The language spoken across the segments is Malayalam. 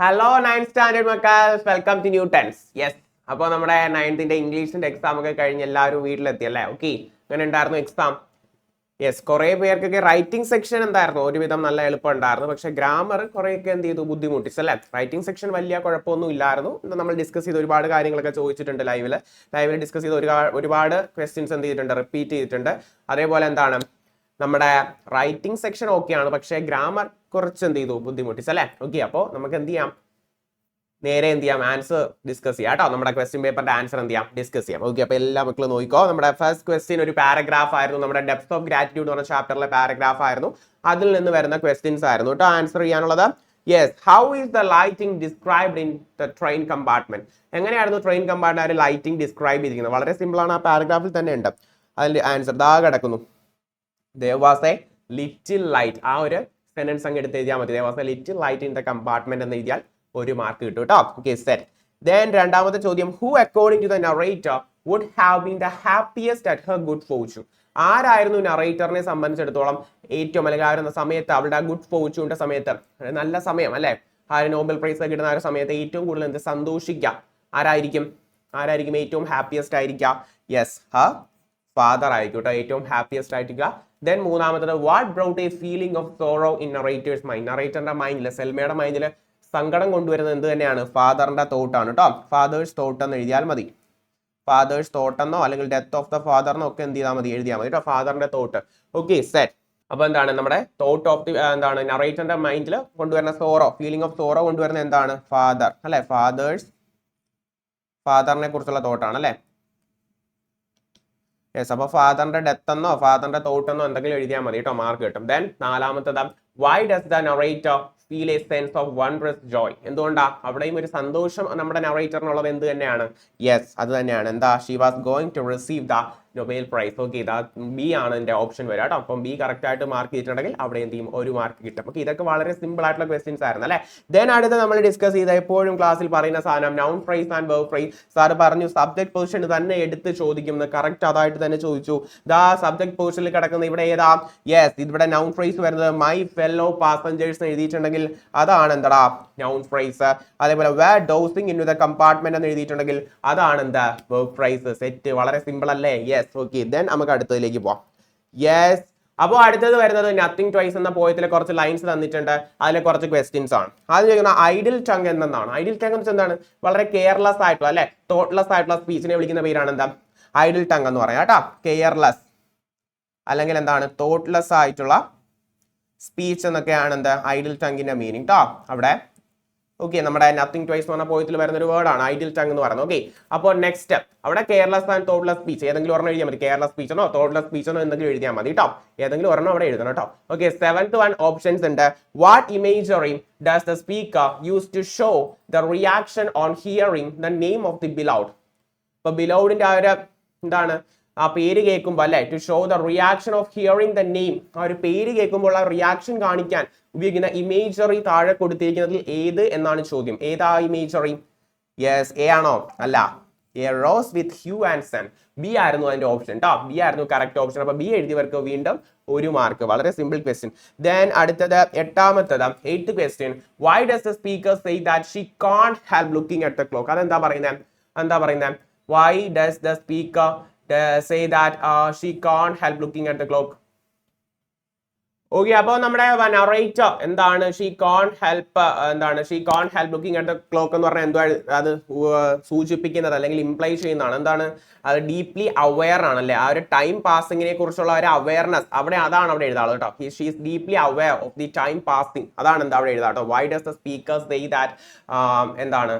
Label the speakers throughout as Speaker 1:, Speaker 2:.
Speaker 1: Hello nine standard മക്കാസ് welcome to new tens yes അപ്പോൾ നമ്മുടെ നയൻത്തിന്റെ ഇംഗ്ലീഷിന്റെ എക്സാം ഒക്കെ കഴിഞ്ഞ് എല്ലാവരും വീട്ടിലെത്തി അല്ലേ? ഓക്കെ അങ്ങനെ ഉണ്ടായിരുന്നു എക്സാം യെസ് കുറേ പേർക്കൊക്കെ റൈറ്റിംഗ് സെക്ഷൻ എന്തായിരുന്നു? ഒരുവിധം നല്ല എളുപ്പം ഉണ്ടായിരുന്നു. പക്ഷേ ഗ്രാമർ കുറേയൊക്കെ എന്ത് ചെയ്തു? ബുദ്ധിമുട്ടിച്ചു അല്ലേ? റൈറ്റിംഗ് സെക്ഷൻ വലിയ കുഴപ്പമൊന്നും ഇല്ലായിരുന്നു. നമ്മൾ ഡിസ്കസ് ചെയ്ത് ഒരുപാട് കാര്യങ്ങളൊക്കെ ചോദിച്ചിട്ടുണ്ട് ലൈവിൽ ലൈവിൽ ഡിസ്കസ് ചെയ്ത് ഒരുപാട് ഒരുപാട് ക്വസ്റ്റ്യൻസ് എന്ത് ചെയ്തിട്ടുണ്ട്? റിപ്പീറ്റ് ചെയ്തിട്ടുണ്ട്. അതേപോലെ എന്താണ്? നമ്മുടെ റൈറ്റിംഗ് സെക്ഷൻ ഓക്കെയാണ് പക്ഷേ ഗ്രാമർ കുറച്ച് എന്ത് ചെയ്തു? ബുദ്ധിമുട്ടിച്ച് അല്ലേ? ഓക്കെ അപ്പോൾ നമുക്ക് എന്ത് ചെയ്യാം? നേരെ എന്ത് ചെയ്യാം? ആൻസർ ഡിസ്കസ് ചെയ്യാം കേട്ടോ. നമ്മുടെ ക്വസ്റ്റ്യൻ പേപ്പറിന്റെ ആൻസർ എന്ത് ചെയ്യാം? ഡിസ്കസ് ചെയ്യാം. ഓക്കെ അപ്പോൾ എല്ലാ മക്കളും നോക്കിക്കോ. നമ്മുടെ ഫസ്റ്റ് ക്വസ്റ്റ്യൻ ഒരു പാരഗ്രാഫ് ആയിരുന്നു. നമ്മുടെ ഡെപ്ത് ഓഫ് ഗ്രാറ്റിറ്റ്യൂഡ് എന്ന് പറഞ്ഞ ചാപ്റ്ററിലെ പാരഗ്രാഫ് ആയിരുന്നു. അതിൽ നിന്ന് വരുന്ന ക്വസ്റ്റ്യൻസ് ആയിരുന്നു കേട്ടോ. ആൻസർ ചെയ്യാനുള്ളത്? Yes how is the lighting described in the train compartment എങ്ങനെയായിരുന്നു ട്രെയിൻ കമ്പാർട്ട്മെന്റ് ലൈറ്റിംഗ് ഡിസ്ക്രൈബ് ചെയ്തിരിക്കുന്നത്. വളരെ സിമ്പിൾ ആണ്. ആ പാരഗ്രാഫിൽ തന്നെ ഉണ്ട്. അതിന്റെ ആൻസർ ദാ കിടക്കുന്നു. A little light ആ ഒരു സെന്റൻസ് അങ്ങ് എടുത്ത് എഴുതിയാൽ മതി. a little light in the compartment എന്ന് എഴുതിയാൽ ഒരു മാർക്ക് കിട്ടും കേട്ടോ ഓക്കെ സെറ്റ് ദെൻ രണ്ടാമത്തെ ചോദ്യം who according to the narrator would have been the happiest at her good fortune ആരായിരുന്നു നറേറ്ററിനെ സംബന്ധിച്ചിടത്തോളം ഏറ്റവും അല്ലെങ്കിൽ ആ ഒരു സമയത്ത് അവളുടെ ഗുഡ് ഫോർച്യൂണിന്റെ സമയത്ത്? നല്ല സമയം അല്ലേ? ആ ഒരു നോബൽ പ്രൈസ് കിട്ടുന്ന ആ സമയത്ത് ഏറ്റവും കൂടുതൽ എന്ത്? സന്തോഷിക്കുക ആരായിരിക്കും? ആരായിരിക്കും ഏറ്റവും ഹാപ്പിയസ്റ്റ് ആയിരിക്കുക യെസ് ഹ ഫാദർ ആയിക്കോട്ടെ കേട്ടോ ഏറ്റവും ഹാപ്പിയസ്റ്റ് ആയിട്ടില്ല ദെൻ മൂന്നാമത്തത് what brought a feeling of sorrow in narrator's mind നറേറ്ററിന്റെ മൈൻഡിൽ സെൽമയുടെ മൈൻഡിൽ സങ്കടം കൊണ്ടുവരുന്നത് എന്ത് തന്നെയാണ്? ഫാദറിന്റെ തോട്ടാണ് കേട്ടോ ഫാദേഴ്സ് തോട്ട് എന്ന് എഴുതിയാൽ മതി. ഫാദേഴ്സ് തോട്ടെന്നോ അല്ലെങ്കിൽ ഡെത്ത് ഓഫ് ദ ഫാദർ എന്നോ ഒക്കെ എന്ത് ചെയ്താൽ മതി? എഴുതിയാൽ മതി കേട്ടോ ഫാദറിന്റെ തോട്ട്. ഓക്കെ സെറ്റ് അപ്പൊ എന്താണ്? നമ്മുടെ തോട്ട് ഓഫ് ദി എന്താണ്? നറേറ്ററിന്റെ മൈൻഡിൽ കൊണ്ടുവരുന്ന സോറോ ഫീലിംഗ് ഓഫ് സോറോ കൊണ്ടുവരുന്ന എന്താണ്? ഫാദർ അല്ലെ? ഫാദേഴ്സ് ഫാദറിനെ കുറിച്ചുള്ള തോട്ടാണ് അല്ലെ? യെസ് അപ്പൊ ഫാദറിന്റെ ഡെത്ത് എന്നോ ഫാദറിന്റെ തോട്ട് എന്നോ എന്തെങ്കിലും എഴുതിയാൽ മതി കേട്ടോ മാർക്ക് കിട്ടും. ദെൻ നാലാമത്തത് why does the narrator feel a sense of wondrous joy എന്തുകൊണ്ടാ? അവിടെയും ഒരു സന്തോഷം നമ്മുടെ നറേറ്ററിനുള്ളത് എന്ത് തന്നെയാണ്? യെസ് അത് തന്നെയാണ്. എന്താ? She was going to receive the Nobel prize okay ഇതാ ബി ആണ് എന്റെ ഓപ്ഷൻ വരിക കേട്ടോ. അപ്പം ബി കറക്റ്റ് ആയിട്ട് മാർക്ക് ചെയ്തിട്ടുണ്ടെങ്കിൽ അവിടെ എന്ത് ചെയ്യും? ഒരു മാർക്ക് കിട്ടും. ഓക്കെ ഇതൊക്കെ വളരെ സിമ്പിൾ ആയിട്ടുള്ള ക്വസ്റ്റ്യൻസ് ആയിരുന്നു അല്ലേ? ദെൻ അടുത്ത് നമ്മൾ ഡിസ്കസ് ചെയ്ത എപ്പോഴും ക്ലാസ്സിൽ പറയുന്ന സാധനം noun phrase and verb phrase sir പറഞ്ഞു സബ്ജക്ട് പൊസിഷൻ തന്നെ എടുത്ത് ചോദിക്കുന്നത് കറക്റ്റ് അതായിട്ട് തന്നെ ചോദിച്ചു. ദാ സബ്ജക്ട് പൊസിഷനിൽ കിടക്കുന്ന ഇവിടെ ഏതാ? യെസ് ഇവിടെ നൗൺ പ്രൈസ് വരുന്നത് മൈ ഫെല്ലോ പാസഞ്ചേഴ്സ് എഴുതിയിട്ടുണ്ടെങ്കിൽ അതാണ് എന്താ നൗൺ പ്രൈസ് അതേപോലെ we dozing in the compartment എന്ന് എഴുതിയിട്ടുണ്ടെങ്കിൽ അതാണ് എന്താ? വേർബ് പ്രൈസ് സെറ്റ് വളരെ സിമ്പിൾ അല്ലേ? യെസ് ഓക്കെ ദെൻ നമുക്ക് അടുത്തതിലേക്ക് പോവാം. യെസ് അപ്പോൾ അടുത്തത് വരുന്നത് നത്തിങ് ട്വൈസ് എന്ന പോയത്തിലെ കുറച്ച് ലൈൻസ് തന്നിട്ടുണ്ട്. അതിലെ കുറച്ച് ക്വസ്റ്റ്യൻസ് ആണ്. ആദ്യം ചോദിക്കുന്ന ഐഡിൽ ടങ് എന്താണ് ഐഡിൽ ടങ് എന്ന് എന്താണ്? വളരെ കെയർലെസ് ആയിട്ടുള്ള അല്ലെ? തോട്ട്ലെസ് ആയിട്ടുള്ള സ്പീച്ചിനെ വിളിക്കുന്ന പേരാണ് എന്താ? ഐഡിൽ ടങ് എന്ന് പറയാം കേട്ടോ. കെയർലെസ് അല്ലെങ്കിൽ എന്താണ്? തോട്ട്ലെസ് ആയിട്ടുള്ള സ്പീച്ച് എന്നൊക്കെയാണ് എന്താ? ഐഡിൽ ടങ്ങിന്റെ മീനിങ് കേട്ടോ അവിടെ ഓക്കെ നമ്മുടെ നത്തിങ് ട്വൈസ് എന്ന് പറഞ്ഞ പോയത്തിൽ വരുന്ന ഒരു വേർഡാണ് ഐഡിൽ ടങ് എന്ന് പറയുന്നത്. ഓക്കെ അപ്പോൾ നെക്സ്റ്റ് അവിടെ കേരളസ് ആൻഡ് തോട്ട്ലെസ് സ്പീച്ച് ഏതെങ്കിലും ഒരെണ്ണം എഴുതിയാൽ മതി. കേരള സ്പീച്ചെന്നോ തോട്ട്ലെസ് സ്പീച്ച് എന്തെങ്കിലും എഴുതിയാൽ മതി കേട്ടോ ഏതെങ്കിലും ഒരെണ്ണം അവിടെ എഴുതണം കേട്ടോ ഓക്കെ സെവൻത്ത് വൺ ഓപ്ഷൻസ് ഉണ്ട്. What imagery does the speaker use to show the reaction on hearing the name of the beloved ഇപ്പൊ ബിലൗഡിന്റെ ആ ഒരു എന്താണ് ആ പേര് കേൾക്കുമ്പോൾ അല്ലെ? To show the reaction of hearing the name ആ ഒരു പേര് കേൾക്കുമ്പോൾ ആ റിയാക്ഷൻ കാണിക്കാൻ ഉപയോഗിക്കുന്ന ഇമേജറി താഴെ കൊടുത്തിരിക്കുന്നതിൽ ഏത് എന്നാണ് ചോദ്യം. ഏതാ ഇമേജറി യെസ് എ ആണോ? അല്ല. A rose with hue and sun B ആയിരുന്നു അതിന്റെ ഓപ്ഷൻ കേട്ടോ ബി ആയിരുന്നു കറക്റ്റ് ഓപ്ഷൻ അപ്പൊ ബി എഴുതിയവർക്ക് വീണ്ടും ഒരു മാർക്ക് വളരെ സിമ്പിൾ ക്വസ്റ്റ്യൻ ദെൻ അടുത്തത് എട്ടാമത്തത് eighth question why does the speaker say that she can't have looking at the clock അതെന്താ പറയുന്നത് എന്താ പറയുന്നത് why does the speaker say that she can't help looking at the clock okay അപ്പോൾ നമ്മുടെ നറേറ്റർ എന്താണ്? ഷീ കോൺ ഹെൽപ്പ് എന്താണ്? She can't help looking at the clock എന്ന് പറഞ്ഞാൽ എന്തോ അത് സൂചിപ്പിക്കുന്നത് അല്ലെങ്കിൽ ഇംപ്ലൈ ചെയ്യുന്നതാണ്. എന്താണ്? അത് ഡീപ്ലി അവെയർ ആണ് അല്ലേ? ആ ഒരു ടൈം പാസിങ്ങിനെ കുറിച്ചുള്ള ഒരു അവയർനെസ് അവിടെ അതാണ് അവിടെ എഴുതാറ് കേട്ടോ. She is deeply aware of the time passing അതാണ് എന്താ അവിടെ എഴുതാം കേട്ടോ? Why does the speaker's say that എന്താണ്?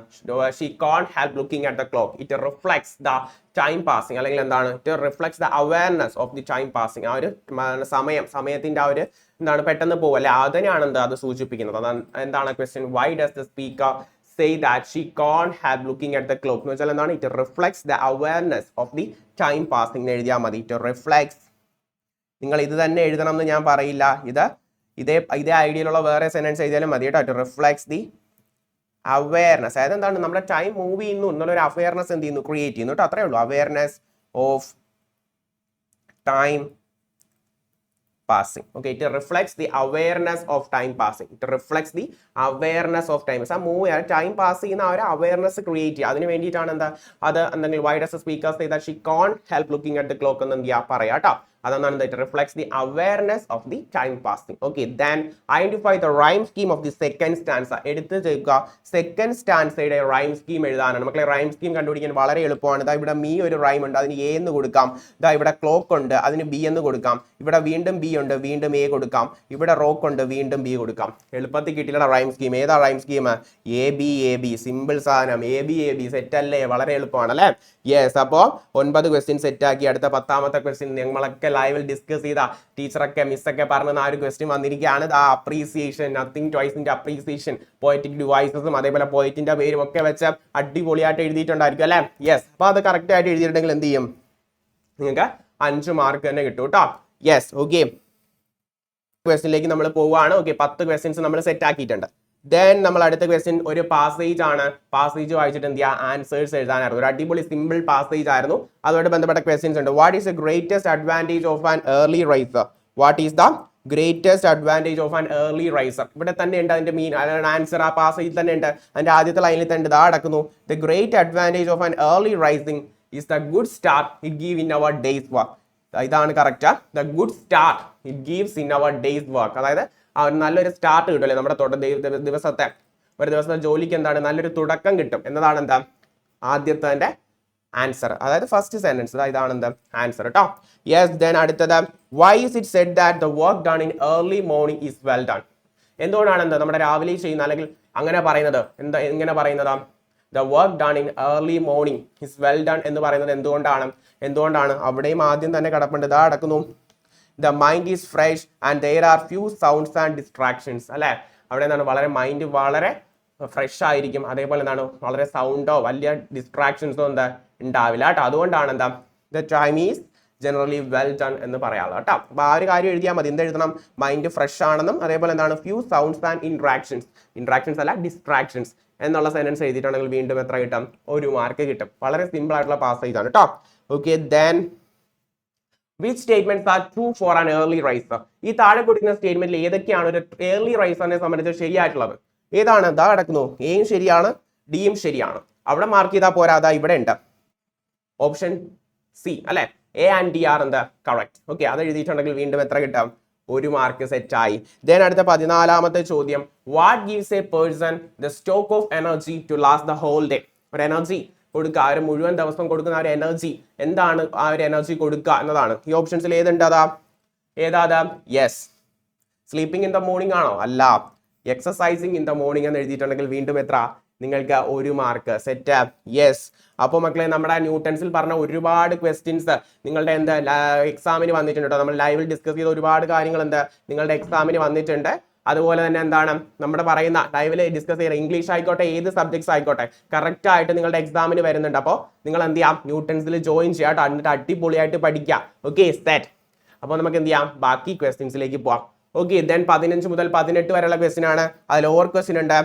Speaker 1: She can't help looking at the clock it reflects the time passing അല്ലെങ്കിൽ എന്താണ്? It reflects the awareness of the time passing ആ ഒരു സമയം സമയത്തിന്റെ ആ ഒരു എന്താണ്? പെട്ടെന്ന് പോകും അല്ലെ? അതിനെയാണ് എന്താ? അത് സൂചിപ്പിക്കുന്നത്. അതാണ് എന്താണ് question why does the speaker say that she can't have looking at the clock എന്ന് വെച്ചാൽ എന്താണ്? It reflects the awareness of the time passing എഴുതിയാൽ മതി. ഇറ്റ് റിഫ്ലക്സ് നിങ്ങൾ ഇത് തന്നെ എഴുതണം എന്ന് ഞാൻ പറയില്ല. ഇത് ഇതേ ഇതേ ഐഡിയയിലുള്ള വേറെ സെന്റൻസ് എഴുതിയാലും മതി കേട്ടോ. ഇറ്റ് റിഫ്ലക്സ് ദി അവയർനെസ് അതായത് എന്താണ്? നമ്മുടെ ടൈം മൂവ് ചെയ്യുന്നു എന്നുള്ളൊരു അവയർനെസ് എന്ത് ചെയ്യുന്നു? ക്രിയേറ്റ് ചെയ്യുന്നു കേട്ടോ? അത്രേ ഉള്ളൂ. Awareness of time passing okay it reflects the awareness of time passing it reflects the awareness of time ആ മൂവ് ചെയ്യാൻ ടൈം പാസ് ചെയ്യുന്ന ആ ഒരു അവയർനെസ് ക്രിയേറ്റ് ചെയ്യുക. അതിന് വേണ്ടിയിട്ടാണ് എന്താ? അത് എന്തെങ്കിലും വൈഡസ് സ്പീക്കേഴ്സ് ചെയ്താൽ she can't help looking at the clock എന്ന് എന്ത് ചെയ്യാ? പറയാം കേട്ടോ. അതെന്താണ് it reflects the awareness of the time passing okay then identify the rhyme scheme of the second stanza എടുത്ത് ചെയ്യുക സെക്കൻഡ് സ്റ്റാൻസയുടെ റൈം സ്കീം എഴുതാനാണ്. മക്കളെ റൈം സ്കീം കണ്ടുപിടിക്കാൻ വളരെ എളുപ്പമാണ്. ഇതാ ഇവിടെ മീ ഒരു റൈം ഉണ്ട് അതിന് എ എന്ന് കൊടുക്കാം. ഇതാ ഇവിടെ ക്ലോക്ക് ഉണ്ട് അതിന് ബി എന്ന് കൊടുക്കാം. ഇവിടെ വീണ്ടും ബി ഉണ്ട് വീണ്ടും എ കൊടുക്കാം. ഇവിടെ റോക്ക് ഉണ്ട് വീണ്ടും ബി കൊടുക്കാം. എളുപ്പത്തിൽ കിട്ടിയില്ല റൈം സ്കീം ഏതാ rhyme scheme A B A B simple സാധനം. A B A B set അല്ലേ? വളരെ എളുപ്പമാണ് അല്ലേ? യെസ് അപ്പോൾ ഒൻപത് ക്വസ്റ്റ്യൻ സെറ്റ് ആക്കി. അടുത്ത പത്താമത്തെ ക്വസ്റ്റ്യൻ ഞങ്ങളൊക്കെ ലൈവിൽ ഡിസ്കസ് ചെയ്ത ടീച്ചറൊക്കെ മിസ്സൊക്കെ പറഞ്ഞ ആ ഒരു ക്വസ്റ്റ്യൻ വന്നിരിക്കുകയാണ്. ആ അപ്രീസിയേഷൻ നത്തിങ് ചോയ്സിന്റെ അപ്രീസിയേഷൻ പോയറ്റിക് ഡിവൈസസും അതേപോലെ പോയറ്റിന്റെ പേരും ഒക്കെ വെച്ച് അടിപൊളിയായിട്ട് എഴുതിയിട്ടുണ്ടായിരിക്കും അല്ലേ? യെസ് അപ്പൊ അത് കറക്റ്റ് ആയിട്ട് എഴുതിയിട്ടുണ്ടെങ്കിൽ എന്ത് ചെയ്യും? നിങ്ങൾക്ക് അഞ്ച് മാർക്ക് തന്നെ കിട്ടും കേട്ടോ. യെസ് ഓക്കെ ക്വസ്റ്റിനിലേക്ക് നമ്മൾ പോവുകയാണ്. ഓക്കെ പത്ത് ക്വസ്റ്റ്യൻസ് നമ്മൾ സെറ്റ് ആക്കിയിട്ടുണ്ട്. ദെൻ നമ്മൾ അടുത്ത ക്വസ്റ്റ്യൻ ഒരു പാസേജ് ആണ്. പാസേജ് വായിച്ചിട്ട് എന്ത് ചെയ്യുക ആൻസേഴ്സ് എഴുതാനായിരുന്നു. ഒരു അടിപൊളി സിമ്പിൾ പാസേജ് ആയിരുന്നു. അതുമായിട്ട് ബന്ധപ്പെട്ട ക്വസ്റ്റ്യൻസ് ഉണ്ട്. What is the greatest advantage of an early riser what is the greatest advantage of an early riser ഇവിടെ തന്നെ ഉണ്ട് അതിന്റെ മീൻ ആൻസർ ആ പാസേജിൽ തന്നെ ഉണ്ട്. അതിന്റെ ആദ്യത്തെ ലൈനിൽ തന്നെ ഇതാ അടക്കുന്നു. The great advantage of an early rising is the good start it give in our days work ഇതാണ് correct the good start it gives in our days work അതായത് ആ ഒരു നല്ലൊരു സ്റ്റാർട്ട് കിട്ടും അല്ലേ നമ്മുടെ തുട ദി- ദി- ദിവസത്തെ? ഒരു ദിവസത്തെ ജോലിക്ക് എന്താണ്? നല്ലൊരു തുടക്കം കിട്ടും. എന്നതാണ് എന്താ ആദ്യത്തെ ആൻസർ അതായത് ഫസ്റ്റ് സെന്റൻസ് ഇതാണ് എന്താ ആൻസർ കേട്ടോ യെസ് ദെൻ അടുത്തത്. Why is it said that the work done in early morning is well done എന്തുകൊണ്ടാണ് എന്താ നമ്മുടെ രാവിലെ ചെയ്യുന്ന അല്ലെങ്കിൽ അങ്ങനെ പറയുന്നത്? എന്താ എങ്ങനെ പറയുന്നതാ? The work done in early morning is well done എന്ന് പറയുന്നത് എന്തുകൊണ്ടാണ്? എന്തുകൊണ്ടാണ്? അവിടെയും ആദ്യം തന്നെ കിടപ്പുണ്ട്. ഇതാ അടക്കുന്നു the mind is fresh and there are few sounds and distractions അല്ലേ? അവിടെ എന്താണ്? വളരെ മൈൻഡ് വളരെ ഫ്രഷ് ആയിരിക്കും. അതേപോലെ എന്താണ്? വളരെ സൗണ്ടോ വലിയ ഡിസ്ട്രാക്ഷൻസോ എന്താ? ഉണ്ടാവില്ല കേട്ടോ. അതുകൊണ്ടാണ് എന്താ? The time is generally well done എന്ന് പറയാമല്ലോ കേട്ടോ. അപ്പോൾ ആ ഒരു കാര്യം എഴുതിയാൽ മതി. എന്തെഴുതണം മൈൻഡ് ഫ്രഷ് ആണെന്നും അതേപോലെ എന്താണ്? Few sounds and intractions intractions അല്ല ഡിസ്ട്രാക്ഷൻസ് എന്നുള്ള സെന്റൻസ് എഴുതിയിട്ടുണ്ടെങ്കിൽ വീണ്ടും എത്ര കിട്ടും? ഒരു മാർക്ക് കിട്ടും. വളരെ സിമ്പിൾ ആയിട്ടുള്ള പാസേജ് ആണ് കേട്ടോ. Okay then which statements are true for an early riser ഈ താഴെ കൊടുക്കുന്ന സ്റ്റേറ്റ്മെന്റിൽ ഏതൊക്കെയാണ് ഒരു ഏർലി റൈസറിനെ സംബന്ധിച്ച് ശരിയായിട്ടുള്ളത്? ഏതാണ്? ഇതാ കിടക്കുന്നു. എയും ശരിയാണ് ഡിയും ശരിയാണ്. അവിടെ മാർക്ക് ചെയ്താൽ പോരാ. അതാ ഇവിടെ ഉണ്ട്. ഓപ്ഷൻ സി അല്ലെ? എ ആൻഡ് ഡി ആർ എന്താ കറക്റ്റ് ഓക്കെ അത് എഴുതിയിട്ടുണ്ടെങ്കിൽ വീണ്ടും എത്ര കിട്ടാം? ഒരു മാർക്ക് സെറ്റ് ആയി. ദെൻ അടുത്ത പതിനാലാമത്തെ ചോദ്യം. What gives a person the stock of energy to last the whole day ഒരു എനർജി കൊടുക്കുക. ആ ഒരു മുഴുവൻ ദിവസം കൊടുക്കുന്ന ആ ഒരു എനർജി എന്താണ് ആ ഒരു എനർജി കൊടുക്കുക എന്നതാണ്. ഈ ഓപ്ഷൻസിൽ ഏതുണ്ട് അതാ? ഏതാ yes sleeping in the morning ആണോ? അല്ല. എക്സസൈസിങ് ഇൻ ദ മോർണിംഗ് എന്ന് എഴുതിയിട്ടുണ്ടെങ്കിൽ വീണ്ടും എത്ര? നിങ്ങൾക്ക് ഒരു മാർക്ക് സെറ്റ് യെസ് അപ്പോൾ മക്കളെ നമ്മുടെ ന്യൂട്ടൻസിൽ പറഞ്ഞ ഒരുപാട് ക്വസ്റ്റ്യൻസ് നിങ്ങളുടെ എന്താ എക്സാമിന് വന്നിട്ടുണ്ട് നമ്മൾ ലൈവിൽ ഡിസ്കസ് ചെയ്ത ഒരുപാട് കാര്യങ്ങൾ എന്താ? നിങ്ങളുടെ എക്സാമിന് വന്നിട്ടുണ്ട്. അതുപോലെ തന്നെ എന്താണ് നമ്മുടെ പറയുന്ന ലൈവിൽ ഡിസ്കസ് ചെയ്യുന്ന ഇംഗ്ലീഷ് ആയിക്കോട്ടെ ഏത് സബ്ജക്ട്സ് ആയിക്കോട്ടെ കറക്റ്റ് ആയിട്ട് നിങ്ങളുടെ എക്സാമിന് വരുന്നുണ്ട്. അപ്പോൾ നിങ്ങൾ എന്ത് ചെയ്യാം ന്യൂട്ടൻസിൽ ജോയിൻ ചെയ്യാം എന്നിട്ട് അടിപൊളിയായിട്ട് പഠിക്കാം ഓക്കെ ദാറ്റ് അപ്പോൾ നമുക്ക് എന്ത് ചെയ്യാം ബാക്കി ക്വസ്റ്റ്യൻസിലേക്ക് പോവാം. ഓക്കെ ദെൻ പതിനഞ്ച് മുതൽ പതിനെട്ട് വരെയുള്ള ക്വസ്റ്റ്യൻ ആണ്. അതിൽ ഓവർ ക്വസ്റ്റ്യൻ ഉണ്ട്.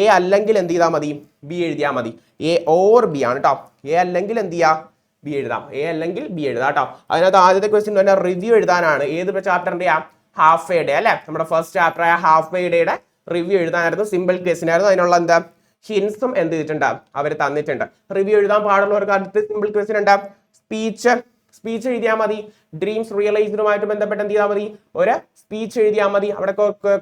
Speaker 1: എ അല്ലെങ്കിൽ എന്ത് ചെയ്താൽ മതി? ബി എഴുതിയാൽ മതി. എ ഓർ ബി ആണ് കേട്ടോ. എ അല്ലെങ്കിൽ എന്ത് ചെയ്യാം? ബി എഴുതാം. എ അല്ലെങ്കിൽ ബി എഴുതാം കേട്ടോ. അതിനകത്ത് ആദ്യത്തെ ക്വസ്റ്റ്യൻ തന്നെ റിവ്യൂ എഴുതാനാണ്. ഏത് ചാപ്റ്ററിന്റെ ഹാഫ് വേ ഡേ അല്ലെ? നമ്മുടെ ഫസ്റ്റ് ചാപ്റ്റർ ആയ ഹാഫ് എ ഡേയുടെ റിവ്യൂ എഴുതാനായിരുന്നു സിമ്പിൾ ക്വസ്റ്റിനായിരുന്നു അതിനുള്ള എന്താ? ഹിൻസും എന്ത് ചെയ്തിട്ടുണ്ട്? അവർ തന്നിട്ടുണ്ട്. റിവ്യൂ എഴുതാൻ പാടുള്ളവർക്ക് അടുത്ത സിമ്പിൾ ക്വസ്റ്റ്യൻ ഉണ്ട്. സ്പീച്ച് സ്പീച്ച് എഴുതിയാൽ മതി. ഡ്രീംസ് റിയലൈസിനുമായിട്ട് ബന്ധപ്പെട്ട് എന്ത് ചെയ്താൽ മതി? ഒരു സ്പീച്ച് എഴുതിയാൽ മതി. അവിടെ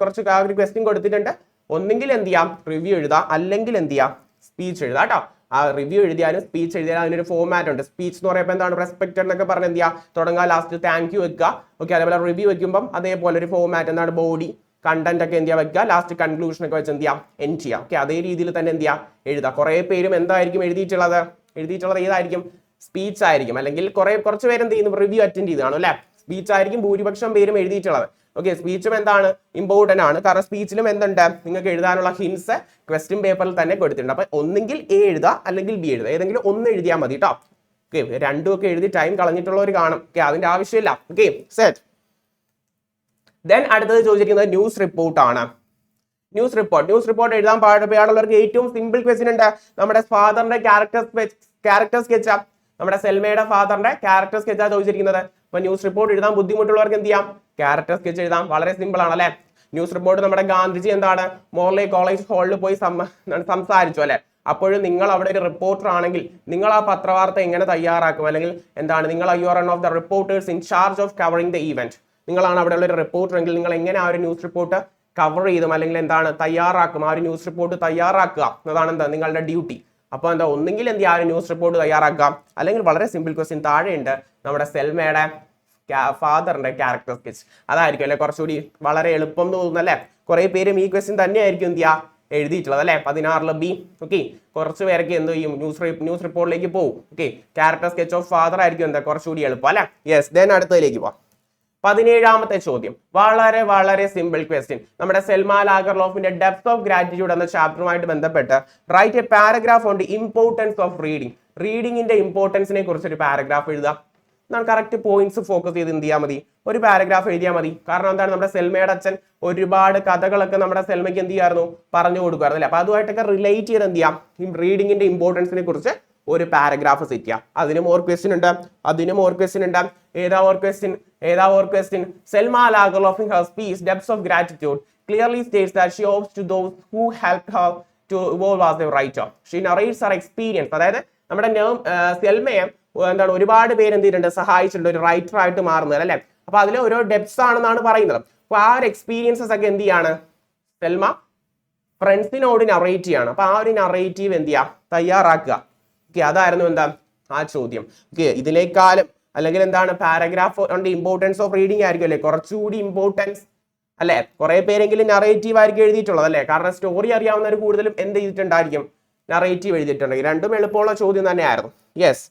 Speaker 1: കുറച്ച് ക്വസ്റ്റ്യൻ കൊടുത്തിട്ടുണ്ട്. ഒന്നെങ്കിൽ എന്ത് ചെയ്യാം? റിവ്യൂ എഴുതാം. അല്ലെങ്കിൽ എന്ത് ചെയ്യാം? സ്പീച്ച് എഴുതാം. കേട്ടോ? ആ റിവ്യൂ എഴുതിയാലും സ്പീച്ച് എഴുതിയാലും അതിനൊരു ഫോർമാറ്റ് ഉണ്ട്. സ്പീച്ച് എന്ന് പറയുമ്പോൾ എന്താണ്? റെസ്പെക്ട് എന്നൊക്കെ പറഞ്ഞ് എന്ത് ചെയ്യുക? തുടങ്ങുക ലാസ്റ്റ് താങ്ക് യു വെക്കുക. ഓക്കെ അതേപോലെ റിവ്യൂ വെക്കുമ്പം അതേപോലെ ഒരു ഫോർമാറ്റ് എന്താണ്? ബോഡി കണ്ടന്റ് ഒക്കെ എന്ത് ചെയ്യാം വെക്കുക. ലാസ്റ്റ് കൺക്ലൂഷൻ ഒക്കെ വെച്ച് എന്ത് ചെയ്യാം എൻഡ് ചെയ്യാം ഓക്കെ അതേ രീതിയിൽ തന്നെ എന്ത് ചെയ്യുക? എഴുതാം കുറേ പേരും എന്തായിരിക്കും എഴുതിയിട്ടുള്ളത്? എഴുതിയിട്ടുള്ളത് ഏതായിരിക്കും? സ്പീച്ച് ആയിരിക്കും. അല്ലെങ്കിൽ കുറെ കുറച്ച് പേര് എന്ത് ചെയ്യുന്നു? റിവ്യൂ അറ്റൻഡ് ചെയ്താണ് അല്ലെ? സ്പീച്ച് ആയിരിക്കും ഭൂരിപക്ഷം പേരും എഴുതിയിട്ടുള്ളത്. ഓക്കെ സ്പീച്ചും എന്താണ്? ഇമ്പോർട്ടന്റ് ആണ്. കാരണം സ്പീച്ചിലും എന്തുണ്ട്? നിങ്ങൾക്ക് എഴുതാനുള്ള ഹിൻസ് ക്വസ്റ്റ്യൻ പേപ്പറിൽ തന്നെ കൊടുത്തിട്ടുണ്ട്. അപ്പോൾ ഒന്നെങ്കിൽ എ എഴുതുക അല്ലെങ്കിൽ ബി എഴുതുക. ഏതെങ്കിലും ഒന്ന് എഴുതിയാൽ മതി കേട്ടോ ഓക്കെ രണ്ടും ഒക്കെ എഴുതി ടൈം കളഞ്ഞിട്ടുള്ളവർ കാണും. ഓക്കെ അതിന്റെ ആവശ്യമില്ല. ഓക്കെ സെറ്റ് ദെൻ അടുത്തത് ചോദിച്ചിരിക്കുന്നത് ന്യൂസ് റിപ്പോർട്ടാണ് ന്യൂസ് റിപ്പോർട്ട് ന്യൂസ് റിപ്പോർട്ട് എഴുതാൻ പാടുള്ളവർക്ക് ഏറ്റവും സിമ്പിൾ ക്വസ്റ്റ്യൻ ഉണ്ട്. നമ്മുടെ ഫാദറിന്റെ ക്യാരക്ടർ സ്കെച്ച് ക്യാരക്ടർ സ്കെച്ച് നമ്മുടെ സെൽമയുടെ ഫാദറിന്റെ ക്യാരക്ടർ സ്കെച്ചാണ് ചോദിച്ചിരിക്കുന്നത്. അപ്പൊ ന്യൂസ് റിപ്പോർട്ട് എഴുതാൻ ബുദ്ധിമുട്ടുള്ളവർക്ക് എന്ത് ചെയ്യാം? ക്യാരക്ടർ സ്കെച്ച് എഴുതാം. വളരെ സിമ്പിൾ ആണ് അല്ലെ? ന്യൂസ് റിപ്പോർട്ട് നമ്മുടെ ഗാന്ധിജി എന്താണ്? മോർലെ കോളേജ് ഹാളിൽ പോയി സംസാരിച്ചു അല്ലെ? അപ്പോഴും നിങ്ങൾ അവിടെ ഒരു റിപ്പോർട്ടർ ആണെങ്കിൽ നിങ്ങൾ ആ പത്രവാർത്ത എങ്ങനെ തയ്യാറാക്കും? അല്ലെങ്കിൽ എന്താണ്? നിങ്ങൾ you are one of the reporters in charge of covering the event നിങ്ങളാണ് ഉള്ള ഒരു റിപ്പോർട്ടർ എങ്കിൽ നിങ്ങൾ എങ്ങനെ ആ ഒരു ന്യൂസ് റിപ്പോർട്ട് കവർ ചെയ്തും? അല്ലെങ്കിൽ എന്താണ്? തയ്യാറാക്കും. ആ ഒരു ന്യൂസ് റിപ്പോർട്ട് തയ്യാറാക്കുക. എന്നതാണ് എന്താ? നിങ്ങളുടെ ഡ്യൂട്ടി അപ്പോൾ എന്താ? ഒന്നെങ്കിൽ എന്ത് ആ ഒരു ന്യൂസ് റിപ്പോർട്ട് തയ്യാറാക്കുക. അല്ലെങ്കിൽ വളരെ സിമ്പിൾ ക്വസ്റ്റ്യൻ താഴെയുണ്ട്. നമ്മുടെ സെൽമയുടെ ഫാദറിന്റെ ക്യാരക്ടർ സ്കെച്ച് അതായിരിക്കും അല്ലെ? കുറച്ചുകൂടി വളരെ എളുപ്പം തോന്നുന്നു അല്ലേ? കുറെ പേരും ഈ ക്വസ്റ്റ്യൻ തന്നെയായിരിക്കും എന്ത് ചെയ്യുക എഴുതിയിട്ടുള്ളത് അല്ലെ? പതിനാറിൽ ബി ഓക്കെ കുറച്ച് പേരൊക്കെ എന്ത് ചെയ്യും? ന്യൂസ് ന്യൂസ് റിപ്പോർട്ടിലേക്ക് പോകും. Okay character sketch of father ആയിരിക്കും എന്താ? കുറച്ചുകൂടി എളുപ്പം അല്ലെ? യെസ് ദെൻ അടുത്തതിലേക്ക് പോവാം. പതിനേഴാമത്തെ ചോദ്യം. വളരെ വളരെ സിമ്പിൾ ക്വസ്റ്റ്യൻ നമ്മുടെ സൽമാ ലാഗർലോഫിന്റെ ഡെപ്ത് ഓഫ് ഗ്രാറ്റിറ്റ്യൂഡ് എന്ന ചാപ്റ്ററുമായിട്ട് ബന്ധപ്പെട്ട് write a paragraph the importance of reading റീഡിങ്ങിന്റെ ഇമ്പോർട്ടൻസിനെ കുറിച്ച് ഒരു പാരഗ്രാഫ് എഴുതുക. എന്താണ് കറക്റ്റ് പോയിന്റ്സ് ഫോക്കസ് ചെയ്ത് എന്ത് ചെയ്യാൽ മതി? ഒരു പാരഗ്രാഫ് എഴുതിയാൽ മതി. കാരണം എന്താണ്? നമ്മുടെ സെൽമയുടെ അച്ഛൻ ഒരുപാട് കഥകളൊക്കെ നമ്മുടെ സെൽമയ്ക്ക് എന്ത് ചെയ്യായിരുന്നു? പറഞ്ഞു കൊടുക്കുമായിരുന്നു അല്ലേ? അപ്പൊ അതുമായിട്ടൊക്കെ റിലേറ്റ് ചെയ്ത് എന്ത് ചെയ്യാം? ഈ റീഡിങ്ങിന്റെ ഇമ്പോർട്ടൻസിനെ കുറിച്ച് ഒരു പാരഗ്രാഫ് സെറ്റ് ചെയ്യാം. അതിനും ഓർ ക്വസ്റ്റ്യൻ ഉണ്ട്. അതിനും ഓർ ക്വസ്റ്റ്യൻ ഉണ്ട്. ഏതാ ഓർ ക്വസ്റ്റ്യൻ ഏതാ or question Selma Lagerlof in her speech depths of gratitude clearly states that she owes to those who help her to evolve as a writer she narrates her experience അതായത് നമ്മുടെ സെൽമയെ എന്താണ് ഒരുപാട് പേര് എന്ത് ചെയ്തിട്ടുണ്ട് സഹായിച്ചിട്ടുണ്ട് ഒരു റൈറ്റർ ആയിട്ട് മാറുന്നത് അല്ലേ? അപ്പൊ അതിൽ ഓരോ ഡെപ്സ് ആണെന്നാണ് പറയുന്നത്. അപ്പൊ ആ ഒരു എക്സ്പീരിയൻസസ് ഒക്കെ എന്ത് ചെയ്യാണ്? സെൽമ ഫ്രണ്ട്സിനോട് നറേറ്റ് ചെയ്യാണ്. അപ്പൊ ആ ഒരു നറേറ്റീവ് എന്ത് ചെയ്യാം? തയ്യാറാക്കുക. ഓക്കെ അതായിരുന്നു എന്താ? ആ ചോദ്യം. ഓക്കെ ഇതിനേക്കാളും അല്ലെങ്കിൽ എന്താണ് പാരഗ്രാഫ് ഇമ്പോർട്ടൻസ് ഓഫ് റീഡിംഗ് ആയിരിക്കും അല്ലേ? കുറച്ചുകൂടി ഇമ്പോർട്ടൻസ് അല്ലെ? കുറെ പേരെങ്കിലും നറേറ്റീവ് ആയിരിക്കും എഴുതിയിട്ടുള്ളത് അല്ലേ? കാരണം സ്റ്റോറി അറിയാവുന്നവർ കൂടുതലും എന്ത് ചെയ്തിട്ടുണ്ടായിരിക്കും? നറേറ്റീവ് എഴുതിയിട്ടുണ്ടെങ്കിൽ രണ്ടും എളുപ്പമുള്ള ചോദ്യം തന്നെയായിരുന്നു. യെസ്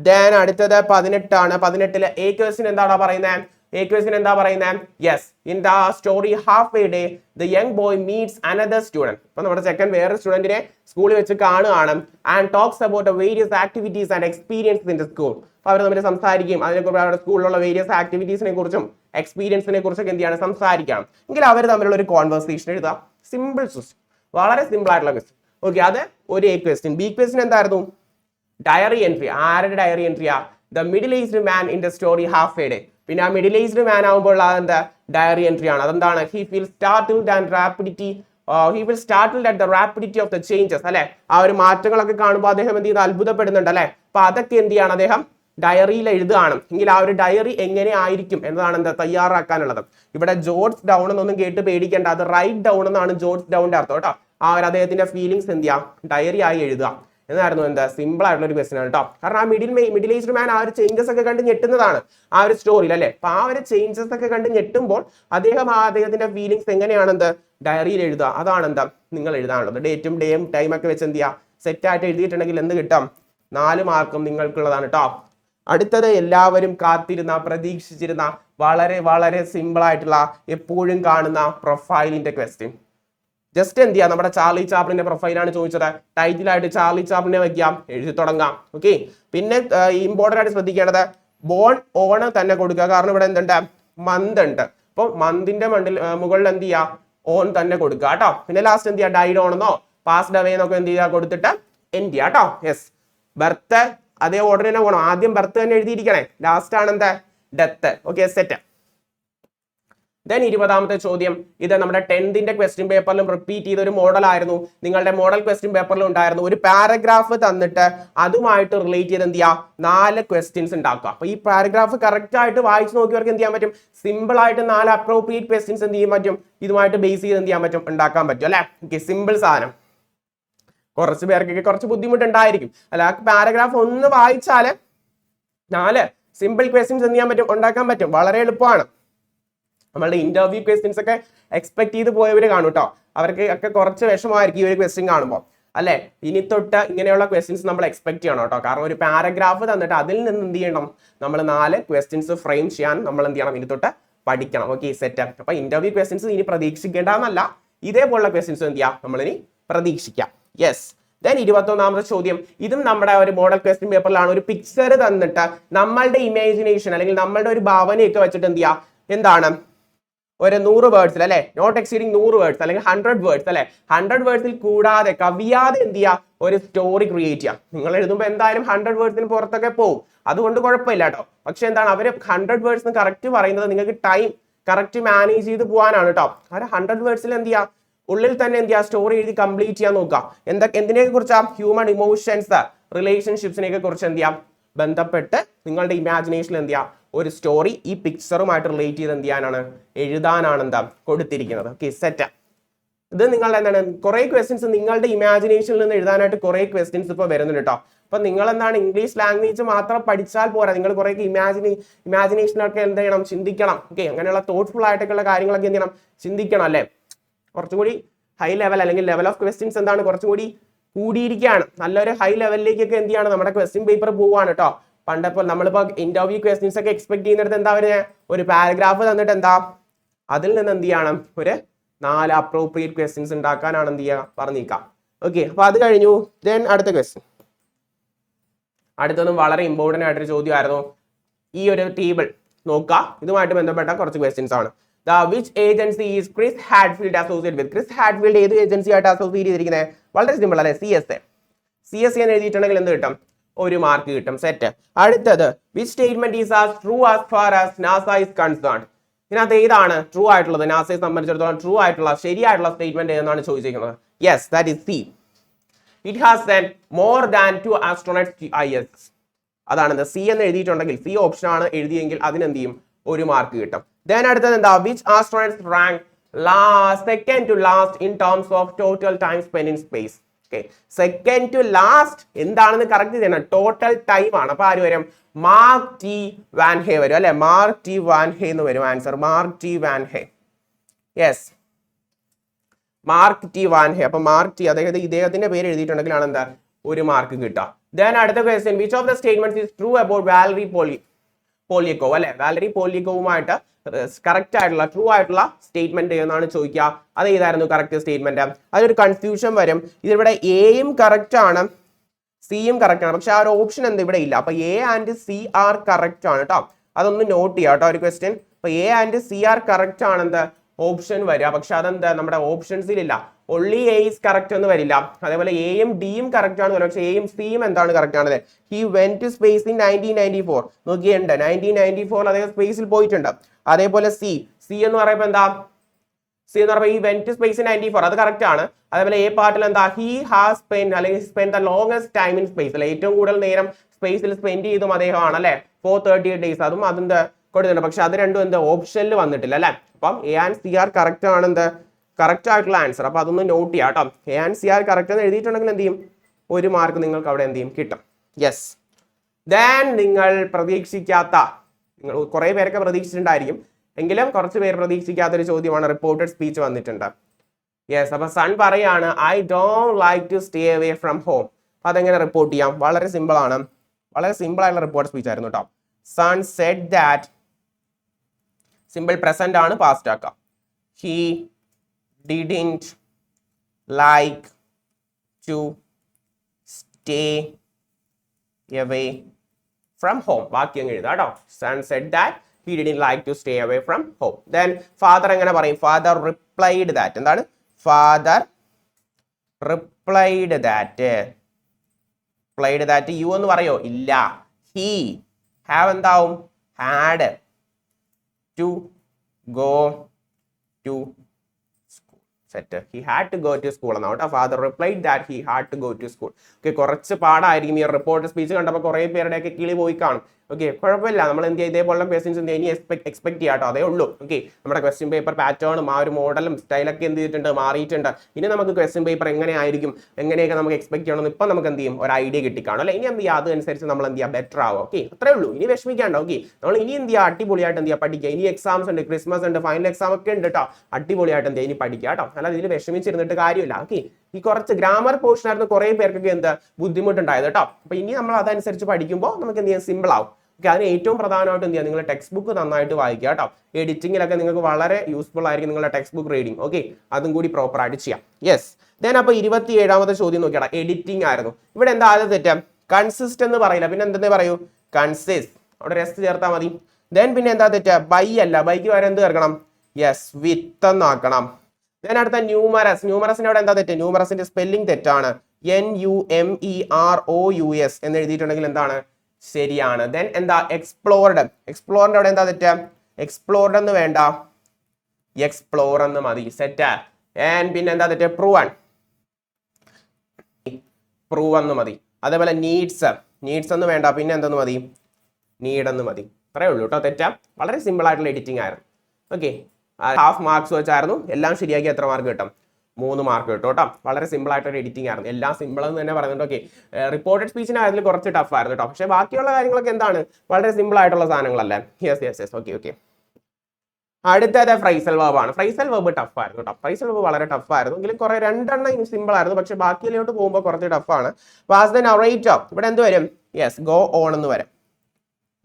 Speaker 1: ദെൻ അടുത്തത് പതിനെട്ടാണ്. പതിനെട്ടിൽ എ ക്വസ്റ്റിൻ എന്താണ് പറയുന്നത് എ ക്വസ്റ്റിൻ എന്താ പറയുന്നത് yes in the story half way day the young boy meets another student അപ്പൊ നമ്മുടെ സെക്കൻഡ് വേറെ സ്റ്റുഡന്റിനെ സ്കൂളിൽ വെച്ച് കാണുകയാണ് and talks about various activities and experience in the school അപ്പൊ അവർ തമ്മിൽ സംസാരിക്കും. അതിനെക്കുറിച്ച് അവരുടെ സ്കൂളിലുള്ള വേരിയസ് ആക്ടിവിറ്റീസിനെ കുറിച്ചും എക്സ്പീരിയൻസിനെ കുറിച്ചൊക്കെ എന്ത് ചെയ്യണം? സംസാരിക്കണം. എങ്കിൽ അവർ തമ്മിലുള്ള ഒരു കോൺവെർസേഷൻ എഴുതാം. സിമ്പിൾ സിസ്റ്റം വളരെ സിമ്പിൾ ആയിട്ടുള്ള ക്വസ്റ്റ്യൻ ഓക്കെ അത് ഒരു എ ക്വസ്റ്റ്യൻ ബി ക്വസ്റ്റ്യൻ എന്തായിരുന്നു? ഡയറി എൻട്രി ആരുടെ diary എൻട്രിയാ the middle aged man in the story half a day പിന്നെ ആ മിഡിൽ ഏജ്ഡ് മാൻ ആകുമ്പോൾ അതെന്താ ഡയറി എൻട്രി ആണ്. അതെന്താണ്? He feel startled and rapidity he will startled at the rapidity of the changes അല്ലെ? ആ ഒരു മാറ്റങ്ങളൊക്കെ കാണുമ്പോൾ അദ്ദേഹം എന്ത് ചെയ്യുന്നത് അത്ഭുതപ്പെടുന്നുണ്ട് അല്ലെ? അപ്പൊ അതൊക്കെ എന്ത് ചെയ്യാണ് അദ്ദേഹം ഡയറിയിൽ എഴുതുകയാണ്. എങ്കിൽ ആ ഒരു ഡയറി എങ്ങനെ ആയിരിക്കും എന്നതാണ് എന്താ തയ്യാറാക്കാനുള്ളത്. ഇവിടെ ജോർജ് ഡൗൺ എന്നൊന്നും കേട്ട് പേടിക്കേണ്ട. അത് റൈറ്റ് ഡൗൺ എന്നാണ് ജോർജ് ഡൗണിന്റെ അർത്ഥം കേട്ടോ. ആ ഒരു അദ്ദേഹത്തിന്റെ ഫീലിങ്സ് എന്ത് ചെയ്യാം? ഡയറി ആയി എഴുതുക. എന്നായിരുന്നു എന്താ സിമ്പിൾ ആയിട്ടുള്ള ഒരു ക്വസ്റ്റൻ ആണ് കേട്ടോ കാരണം ആ മിഡിൽ മിഡിൽ ഏജ്ഡ് മാൻ ആ ഒരു ചേഞ്ചസ് ഒക്കെ കണ്ട് ഞെട്ടുന്നതാണ് ആ ഒരു സ്റ്റോറിയിൽ അല്ലേ? അപ്പൊ ആ ഒരു ചേഞ്ചസ് ഒക്കെ കണ്ട് ഞെട്ടുമ്പോൾ അദ്ദേഹം ആ അദ്ദേഹത്തിന്റെ ഫീലിങ്സ് എങ്ങനെയാണ് എന്ത് ഡയറിയിൽ എഴുതുക. അതാണ് എന്താ നിങ്ങൾ എഴുതാനുള്ളത്. ഡേറ്റും ഡേയും ടൈം ഒക്കെ വെച്ച് എന്ത് ചെയ്യുക? സെറ്റ് ആയിട്ട് എഴുതിയിട്ടുണ്ടെങ്കിൽ എന്ത് കിട്ടാം? നാല് മാർക്കും നിങ്ങൾക്കുള്ളതാണ് കേട്ടോ അടുത്തത് എല്ലാവരും കാത്തിരുന്ന പ്രതീക്ഷിച്ചിരുന്ന വളരെ വളരെ സിമ്പിൾ ആയിട്ടുള്ള എപ്പോഴും കാണുന്ന പ്രൊഫൈലിന്റെ ക്വസ്റ്റ്യൻ ജസ്റ്റ് എന്ത് ചെയ്യാം? നമ്മുടെ ചാർലി ചാപ്ലിന്റെ പ്രൊഫൈലാണ് ചോദിച്ചത്. ടൈറ്റിലായിട്ട് ചാർലി ചാപ്ലിനെ വയ്ക്കാം എഴുതി തുടങ്ങാം. ഓക്കെ പിന്നെ ഇമ്പോർട്ടന്റ് ആയിട്ട് ശ്രദ്ധിക്കേണ്ടത് ബോൺ ഓണ് തന്നെ കൊടുക്കുക. കാരണം ഇവിടെ എന്തുണ്ട്? മന്ത് ഉണ്ട്. അപ്പോൾ മന്തിന്റെ മണ്ടിൽ മുകളിൽ എന്ത് ചെയ്യാം? ഓൺ തന്നെ കൊടുക്കുക കേട്ടോ. പിന്നെ ലാസ്റ്റ് എന്ത് ചെയ്യുക ഡൈഡ് ഓണെന്നോ പാസ്ഡ് അവേ എന്നൊക്കെ എന്ത് ചെയ്യുക കൊടുത്തിട്ട് എൻഡ് ചെയ്യുക കേട്ടോ? യെസ് ബർത്ത് അതേ ഓർഡർ തന്നെ പോകണം ആദ്യം ബർത്ത് തന്നെ എഴുതിയിരിക്കണേ. ലാസ്റ്റ് ആണ് എന്താ? ഡെത്ത് ഓക്കെ സെറ്റ് ദെൻ ഇരുപതാമത്തെ ചോദ്യം. ഇത് നമ്മുടെ ടെൻത്തിന്റെ ക്വസ്റ്റ്യൻ പേപ്പറിലും റിപ്പീറ്റ് ചെയ്ത ഒരു മോഡൽ ആയിരുന്നു നിങ്ങളുടെ മോഡൽ ക്വസ്റ്റ്യൻ പേപ്പറിലും ഉണ്ടായിരുന്നു. ഒരു പാരഗ്രാഫ് തന്നിട്ട് അതുമായിട്ട് റിലേറ്റ് ചെയ്ത് എന്ത് ചെയ്യുക നാല് ക്വസ്റ്റ്യൻസ് ഉണ്ടാക്കുക. അപ്പൊ ഈ പാരഗ്രാഫ് കറക്റ്റ് ആയിട്ട് വായിച്ചു നോക്കിയവർക്ക് എന്ത് ചെയ്യാൻ പറ്റും? സിമ്പിൾ ആയിട്ട് നാല് അപ്രോപ്രിയേറ്റ് ക്വസ്റ്റ്യൻസ് എന്ത് ചെയ്യാൻ പറ്റും? ഇതുമായിട്ട് ബേസ് ചെയ്ത് എന്ത് ചെയ്യാൻ പറ്റും? ഉണ്ടാക്കാൻ പറ്റും അല്ലെ? ഓക്കെ സിമ്പിൾ സാധനം. കുറച്ച് പേർക്കൊക്കെ കുറച്ച് ബുദ്ധിമുട്ടുണ്ടായിരിക്കും. അല്ല പാരഗ്രാഫ് ഒന്ന് വായിച്ചാൽ നാല് സിമ്പിൾ ക്വസ്റ്റ്യൻസ് എന്ത് ചെയ്യാൻ പറ്റും? ഉണ്ടാക്കാൻ പറ്റും. വളരെ എളുപ്പമാണ്. നമ്മളുടെ ഇന്റർവ്യൂ ക്വസ്റ്റ്യൻസ് ഒക്കെ എക്സ്പെക്ട് ചെയ്ത് പോയവർ കാണും കേട്ടോ അവർക്ക് ഒക്കെ കുറച്ച് വിഷമമായിരിക്കും ഈ ഒരു ക്വസ്റ്റ്യൻ കാണുമ്പോൾ അല്ലെ? ഇനി തൊട്ട് ഇങ്ങനെയുള്ള ക്വസ്റ്റ്യൻസ് നമ്മൾ എക്സ്പെക്ട് ചെയ്യണം കേട്ടോ കാരണം ഒരു പാരഗ്രാഫ് തന്നിട്ട് അതിൽ നിന്ന് എന്ത് ചെയ്യണം? നമ്മൾ നാല് ക്വസ്റ്റ്യൻസ് ഫ്രെയിം ചെയ്യാൻ നമ്മൾ എന്ത് ചെയ്യണം? ഇനി തൊട്ട് പഠിക്കണം. ഓക്കെ സെറ്റ് അപ്പൊ ഇന്റർവ്യൂ ക്വസ്റ്റ്യൻസ് ഇനി പ്രതീക്ഷിക്കേണ്ടെന്നല്ല ഇതേപോലുള്ള ക്വസ്റ്റ്യൻസ് എന്ത് ചെയ്യാം? നമ്മളിനി പ്രതീക്ഷിക്കാം. യെസ് ദെൻ ഇരുപത്തൊന്നാമത്തെ ചോദ്യം. ഇതും നമ്മുടെ ഒരു മോഡൽ ക്വസ്റ്റ്യൻ പേപ്പറിലാണ് ഒരു പിക്ചർ തന്നിട്ട് നമ്മളുടെ ഇമാജിനേഷൻ അല്ലെങ്കിൽ നമ്മളുടെ ഒരു ഭാവനയൊക്കെ വെച്ചിട്ട് എന്ത് ചെയ്യുക എന്താണ്? ഒരു നൂറ് വേർഡ്സിൽ അല്ലെ? നോട്ട് എക്സീഡിങ് നൂറ് വേർഡ്സ് അല്ലെങ്കിൽ ഹൺഡ്രഡ് വേർഡ്സ് അല്ലെ? ഹൺഡ്രഡ് വേർഡ്സിൽ കൂടാതെ കവിയാതെ എന്ത് ചെയ്യുക ഒരു സ്റ്റോറി ക്രിയേറ്റ് ചെയ്യാം. നിങ്ങൾ എഴുതുമ്പോൾ എന്തായാലും ഹൺഡ്രഡ് വേർഡ്സിന് പുറത്തൊക്കെ പോകും അതുകൊണ്ട് കുഴപ്പമില്ല കേട്ടോ പക്ഷെ എന്താണ്? അവർ ഹൺഡ്രഡ് വേർഡ്സ് കറക്റ്റ് പറയുന്നത് നിങ്ങൾക്ക് ടൈം കറക്റ്റ് മാനേജ് ചെയ്ത് പോകാനാണ് കേട്ടോ അവർ ഹൺഡ്രഡ് വേർഡ്സിൽ എന്ത് ചെയ്യുക ഉള്ളിൽ തന്നെ എന്ത് ചെയ്യുക സ്റ്റോറി എഴുതി കംപ്ലീറ്റ് ചെയ്യാൻ നോക്കുക എന്താ എന്തിനെ കുറിച്ചാണ് ഹ്യൂമൻ ഇമോഷൻസ് റിലേഷൻഷിപ്സിനെ കുറിച്ച് എന്ത് ചെയ്യാം? ബന്ധപ്പെട്ട് നിങ്ങളുടെ ഇമാജിനേഷനിൽ എന്ത് ചെയ്യാം? ഒരു സ്റ്റോറി ഈ പിക്ചറുമായിട്ട് റിലേറ്റ് ചെയ്ത് എന്ത് ചെയ്യാനാണ്? എഴുതാനാണ് എന്താ കൊടുത്തിരിക്കുന്നത്. ഓക്കെ സെറ്റ് ഇത് നിങ്ങളുടെ എന്താണ്? കുറെ ക്വസ്റ്റ്യൻസ് നിങ്ങളുടെ ഇമാജിനേഷനിൽ നിന്ന് എഴുതാനായിട്ട് കുറെ ക്വസ്റ്റ്യൻസ് ഇപ്പോൾ വരുന്നുണ്ട് കേട്ടോ അപ്പൊ നിങ്ങൾ എന്താണ് ഇംഗ്ലീഷ് ലാംഗ്വേജ് മാത്രം പഠിച്ചാൽ പോരാ. നിങ്ങൾ കുറെ ഇമാജിനി ഇമാജിനേഷനൊക്കെ എന്ത് ചെയ്യണം? ചിന്തിക്കണം. ഓക്കെ അങ്ങനെയുള്ള തോട്ട്ഫുൾ ആയിട്ടൊക്കെയുള്ള കാര്യങ്ങളൊക്കെ എന്ത് ചെയ്യണം? ചിന്തിക്കണം അല്ലേ? കുറച്ചുകൂടി ഹൈ ലെവൽ അല്ലെങ്കിൽ ലെവൽ ഓഫ് ക്വസ്റ്റ്യൻസ് എന്താണ്? കുറച്ചുകൂടി കൂടിയിരിക്കുകയാണ്. നല്ലൊരു ഹൈ ലെവലിലേക്കൊക്കെ എന്ത് ചെയ്യാണ്? നമ്മുടെ ക്വസ്റ്റ്യൻ പേപ്പർ പോവാണ് കേട്ടോ പണ്ടപ്പോൾ നമ്മളിപ്പോൾ ഇന്റർവ്യൂ ക്വസ്റ്റ്യൻസ് ഒക്കെ എക്സ്പെക്ട് ചെയ്യുന്നിടത്ത് എന്താ വരുന്നത് ഒരു പാരഗ്രാഫ് തന്നിട്ട് എന്താ? അതിൽ നിന്ന് എന്ത് ചെയ്യണം? ഒരു നാല് അപ്രോപ്രിയേറ്റ് ക്വസ്റ്റ്യൻസ് ഉണ്ടാക്കാനാണ് എന്ത് ചെയ്യുക? പറഞ്ഞേക്കാം ഓക്കെ അപ്പൊ അത് കഴിഞ്ഞു. ദെൻ അടുത്ത ക്വസ്റ്റ്യൻ അടുത്തൊന്നും വളരെ ഇമ്പോർട്ടന്റ് ആയിട്ടൊരു ചോദ്യമായിരുന്നു. ഈ ഒരു ടേബിൾ നോക്കുക. ഇതുമായിട്ട് ബന്ധപ്പെട്ട കുറച്ച് ക്വസ്റ്റ്യൻസ് ആണ്. The which agency is Chris Hadfield associate with Chris Hadfield ഏത് ഏജൻസി ആയിട്ട് അസോസിയേറ്റ് ചെയ്തിരിക്കുന്നത് വളരെ സിമ്പിൾ അല്ലേ? C S A C S എന്ന് എഴുതിയിട്ടുണ്ടെങ്കിൽ എന്ത് കിട്ടും? ഒരു മാർക്ക് കിട്ടും സെറ്റ് അടുത്തത് which statement is as true as far as NASA is concern ഇതിനകത്ത് ഏതാണ് ട്രൂ ആയിട്ടുള്ളത്? നാസയെ സംബന്ധിച്ചിടത്തോളം ട്രൂ ആയിട്ടുള്ള ശരിയായിട്ടുള്ള സ്റ്റേറ്റ്മെന്റ് എന്നാണ് ചോദിച്ചിരിക്കുന്നത്? Yes that is C it has sent more than two astronaut I S അതാണ് സി എന്ന് എഴുതിയിട്ടുണ്ടെങ്കിൽ സി ഓപ്ഷൻ ആണ് എഴുതിയെങ്കിൽ അതിനെന്ത് ചെയ്യും ഒരു മാർക്ക് കിട്ടും. ദെൻ അടുത്തത് എന്താ? Which astronauts rank last second to last in terms of total time spend in space okay. Second to last എന്താണെന്ന് കറക്റ്റ് ചെയ്യണം. ടോട്ടൽ ടൈം ആണ്. അപ്പൊ ആര് വരും? മാർക്ക് ടി വാൻ ഹേ വരും അല്ലെ? മാർക്ക് ടി വാൻ ഹേ എന്ന് വരും answer Mark T Vande Hei. Yes Mark T Vande Hei. അപ്പൊ മാർക്ക് ടി അതായത് ഇദ്ദേഹത്തിന്റെ പേര് എഴുതിയിട്ടുണ്ടെങ്കിലാണ് എന്താ? ഒരു മാർക്ക് കിട്ടുക. ദെൻ അടുത്ത question which of the statement is true about Valery Poli Polyakov അല്ലെ? വാലറി പോലിയക്കോവുമായിട്ട് കറക്റ്റ് ആയിട്ടുള്ള ട്രൂ ആയിട്ടുള്ള സ്റ്റേറ്റ്മെന്റ് എന്നാണ് ചോദിക്കുക. അത് ഏതായിരുന്നു കറക്റ്റ് സ്റ്റേറ്റ്മെന്റ് അതിലൊരു കൺഫ്യൂഷൻ വരും. ഇതിവിടെ എയും കറക്റ്റ് ആണ്. സിയും കറക്റ്റ് ആണ്. പക്ഷെ ആ ഒരു ഓപ്ഷൻ എന്ത്? ഇവിടെ ഇല്ല. അപ്പൊ A and C are correct ആണ് കേട്ടോ അതൊന്ന് നോട്ട് ചെയ്യാം കേട്ടോ ഒരു ക്വസ്റ്റ്യൻ അപ്പൊ A and C are correct ആണ് എന്ത് ഓപ്ഷൻ വരിക. പക്ഷെ അതെന്താ? നമ്മുടെ ഓപ്ഷൻസിൽ ഇല്ല. ഒള്ളി എ ഇസ് കറക്റ്റ് എന്ന് വരില്ല. അതേപോലെ എയും ഡിയും കറക്റ്റ് ആണ് പക്ഷെ എയും സിയും എന്താണ് കറക്റ്റ് ആണ് he went to space in nineteen ninety four നോക്കിയുണ്ട് nineteen ninety four അദ്ദേഹം സ്പേസിൽ പോയിട്ടുണ്ട്. അതേപോലെ സി സി എന്ന് പറയുമ്പോൾ എന്താ? സി എന്ന് പറയുമ്പോൾ ഈ went space in ninety four അത് കറക്റ്റ് ആണ്. അതേപോലെ എ പാർട്ടിൽ എന്താ? ഹി ഹാസ് സ്പെൻഡ് അല്ലെങ്കിൽ spend the longest time in space അല്ലെ? ഏറ്റവും കൂടുതൽ നേരം സ്പേസിൽ സ്പെൻഡ് ചെയ്തും അദ്ദേഹമാണ് അല്ലെ? ഫോർ തേർട്ടി എയ്റ്റ് ഡേയ്സ് അതും അതിന്റെ കൊടുത്തിട്ടുണ്ട്. പക്ഷെ അത് രണ്ടും എന്താ ഓപ്ഷനിൽ വന്നിട്ടില്ല അല്ലേ? അപ്പം A and C are correct ആണ് എന്താ കറക്റ്റ് ആയിട്ടുള്ള ആൻസർ അപ്പൊ അതൊന്ന് നോട്ട് ചെയ്യാം കേട്ടോ. A and C are correct എന്ന് എഴുതിയിട്ടുണ്ടെങ്കിൽ എന്ത് ചെയ്യും? ഒരു മാർക്ക് നിങ്ങൾക്ക് അവിടെ എന്ത് ചെയ്യും? കിട്ടും. യെസ് ദെൻ നിങ്ങൾ പ്രതീക്ഷിക്കാത്ത നിങ്ങൾ കുറേ പേരൊക്കെ പ്രതീക്ഷിച്ചിട്ടുണ്ടായിരിക്കും. എങ്കിലും കുറച്ച് പേര് പ്രതീക്ഷിക്കാത്ത ഒരു ചോദ്യമാണ്. റിപ്പോർട്ടഡ് സ്പീച്ച് വന്നിട്ടുണ്ട്. യെസ് അപ്പൊ സൺ പറയാണ് I don't like to stay away from home അപ്പൊ അതെങ്ങനെ റിപ്പോർട്ട് ചെയ്യാം? വളരെ സിമ്പിൾ ആണ്. വളരെ സിമ്പിൾ ആയിട്ടുള്ള റിപ്പോർട്ട് സ്പീച്ച് ആയിരുന്നു കേട്ടോ. Son said that simple present ആണ് പാസ്റ്റ് ആക്കാം. He didn't like to stay away from home ബാക്കി അങ്ങ് എഴുതാം കേട്ടോ. Son said that he didn't like to stay away from home then father എങ്ങനെ പറയും? ഫാദർ റിപ്ലൈഡ് ദാറ്റ് എന്താണ്? Father replied that replied that you എന്ന് പറയോ? ഇല്ല. ഹി ഹാവ് എന്താവും? Had to go to he had to go to school എന്നാണ് കേട്ടോ. Father replied that he had to go to school okay കുറച്ച് പാടായിരിക്കും ഈ റിപ്പോർട്ട് സ്പീച്ച് കണ്ടപ്പോൾ കുറേ പേരുടെയൊക്കെ കിളി പോയി കാണും. ഓക്കെ കുഴപ്പമില്ല. നമ്മൾ എന്ത് ചെയ്യുക ഇതേപോലുള്ള ക്വസ്റ്റ്യൻസ് എന്ത് ഇനി എക്സ്പെക്ട് ചെയ്യാം കേട്ടോ അതേ ഉള്ളൂ. ഓക്കെ നമ്മുടെ ക്വസ്റ്റ്യൻ പേപ്പർ പാറ്റേണും ആ ഒരു മോഡലും സ്റ്റൈലൊക്കെ എന്ത് ചെയ്തിട്ടുണ്ട്? മാറിയിട്ടുണ്ട്. ഇനി നമുക്ക് ക്വസ്റ്റ്യൻ പേപ്പർ എങ്ങനെ ആയിരിക്കും എങ്ങനെയൊക്കെ നമുക്ക് എക്സ്പെക്ട് ചെയ്യണമെന്ന് ഇപ്പം നമുക്ക് എന്ത് ചെയ്യും? ഒരു ഐഡിയ കിട്ടിക്കാണോ. അല്ലെ? ഇനി എന്ത് ചെയ്യുക അതനുസരിച്ച് നമ്മൾ എന്ത് ചെയ്യുക ബെറ്റർ ആവും ഓക്കെ അത്രേ ഉള്ളൂ. ഇനി വിഷമിക്കാണ്ട്. ഓക്കെ നമ്മൾ ഇനി എന്ത് ചെയ്യുക അടിപൊളിയായിട്ട് എന്ത് ചെയ്യുക പഠിക്കുക. ഇനി എക്സാംസ് ഉണ്ട് ക്രിസ്മസ് ഉണ്ട് ഫൈനൽ എക്സാം ഒക്കെ ഉണ്ട് കേട്ടോ അടിപൊളിയായിട്ട് എന്ത് ചെയ്യുക ഇനി പഠിക്കുക കേട്ടോ അല്ലാതെ ഇതിൽ വിഷമിച്ചിരുന്നിട്ട് കാര്യമില്ല. ഓക്കെ ഈ കുറച്ച് ഗ്രാമർ പോർഷൻ ആയിരുന്നു കുറേ പേർക്കൊക്കെ എന്താ ബുദ്ധിമുട്ടുണ്ടായത് കേട്ടോ അപ്പൊ ഇനി നമ്മൾ അതനുസരിച്ച് പഠിക്കുമ്പോൾ നമുക്ക് എന്ത് ചെയ്യാം? സിമ്പിൾ ആവും. ഓക്കെ അതിന് ഏറ്റവും പ്രധാനമായിട്ട് എന്ത് ചെയ്യുക നിങ്ങൾ ടെക്സ്റ്റ് ബുക്ക് നന്നായിട്ട് വായിക്കുക കേട്ടോ എഡിറ്റിങ്ങിലൊക്കെ നിങ്ങൾക്ക് വളരെ യൂസ്ഫുൾ ആയിരിക്കും നിങ്ങളുടെ ടെക്സ്റ്റ് ബുക്ക് റീഡിങ് ഓക്കെ അതും കൂടി പ്രോപ്പർ ആയിട്ട് ചെയ്യാം. യെസ് ദെൻ അപ്പൊ ഇരുപത്തി ഏഴാമത്തെ ചോദ്യം നോക്കിയാടാ. എഡിറ്റിംഗ് ആയിരുന്നു. ഇവിടെ എന്താ ആദ്യം തെറ്റാം? കൺസിസ്റ്റ് എന്ന് പറയില്ല. പിന്നെ എന്തെന്നേ പറയൂ? കൺസിസ്റ്റ് അവിടെ റെസ്റ്റ് ചേർത്താൽ മതി. ദെൻ പിന്നെ എന്താ തെറ്റാ? ബൈ അല്ല. ബൈക്ക് വരെ എന്ത് ചേർക്കണം? യെസ് വിത്ത് എന്നാക്കണം. ഞാൻ അടുത്ത ന്യൂമറസ് ന്യൂമറസിന്റെ അവിടെ എന്താ തെറ്റ്? ന്യൂമറസിന്റെ സ്പെല്ലിംഗ് തെറ്റാണ്. N U M E R O U S എന്ന് എഴുതിയിട്ടുണ്ടെങ്കിൽ എന്താണ്? ശരിയാണ്. ദെൻ എന്താ? എക്സ്പ്ലോർഡ് എക്സ്പ്ലോറിന്റെ അവിടെ എന്താ തെറ്റ്? എക്സ്പ്ലോർഡ് എന്ന് വേണ്ട. എക്സ്പ്ലോർ എന്ന് മതി. സെറ്റ് ആൻഡ് പിന്നെ എന്താ തെറ്റ്? പ്രൂവൺ പ്രൂവ് എന്ന് മതി. അതേപോലെ നീഡ്സ് നീഡ്സ് എന്ന് വേണ്ട. പിന്നെ എന്തെന്ന് മതി? നീഡ് എന്ന് മതി. അത്രേ ഉള്ളൂ കേട്ടോ. തെറ്റാ. വളരെ സിമ്പിൾ ആയിട്ടുള്ള എഡിറ്റിംഗ് ആയിരുന്നു. ഓക്കെ ഹാഫ് മാർക്സ് വെച്ചായിരുന്നു. എല്ലാം ശരിയാക്കി എത്ര മാർക്ക് കിട്ടും? മൂന്ന് മാർക്ക് കിട്ടും കേട്ടോ. വളരെ സിമ്പിൾ ആയിട്ടൊരു എഡിറ്റിംഗ് ആയിരുന്നു. എല്ലാം സിമ്പിൾ എന്ന് തന്നെ പറയുന്നുണ്ട്. ഓക്കെ റിപ്പോർട്ടഡ് സ്പീച്ചിന് അതിൽ കുറച്ച് ടഫ് ആയിരുന്നു കേട്ടോ. പക്ഷേ ബാക്കിയുള്ള കാര്യങ്ങളൊക്കെ എന്താണ്? വളരെ സിമ്പിൾ ആയിട്ടുള്ള സാധനങ്ങളല്ലേ? Yes yes yes okay okay അടുത്തത് ഫ്രൈസൽ വേർബ് ആണ്. ഫ്രൈസൽ വേബ് ടഫ് ആയിരുന്നു കേട്ടോ. ഫ്രൈസൽ വേബ് വളരെ ടഫ് ആയിരുന്നു. എങ്കിലും കുറെ രണ്ടെണ്ണം സിമ്പിൾ ആയിരുന്നു. പക്ഷേ ബാക്കിയിലോട്ട് പോകുമ്പോൾ കുറച്ച് ടഫ് ആണ്. വാസ് ദ നറേറ്റർ ഇവിടെ എന്ത് വരും? യെസ് ഗോ ഓൺ എന്ന് വരും.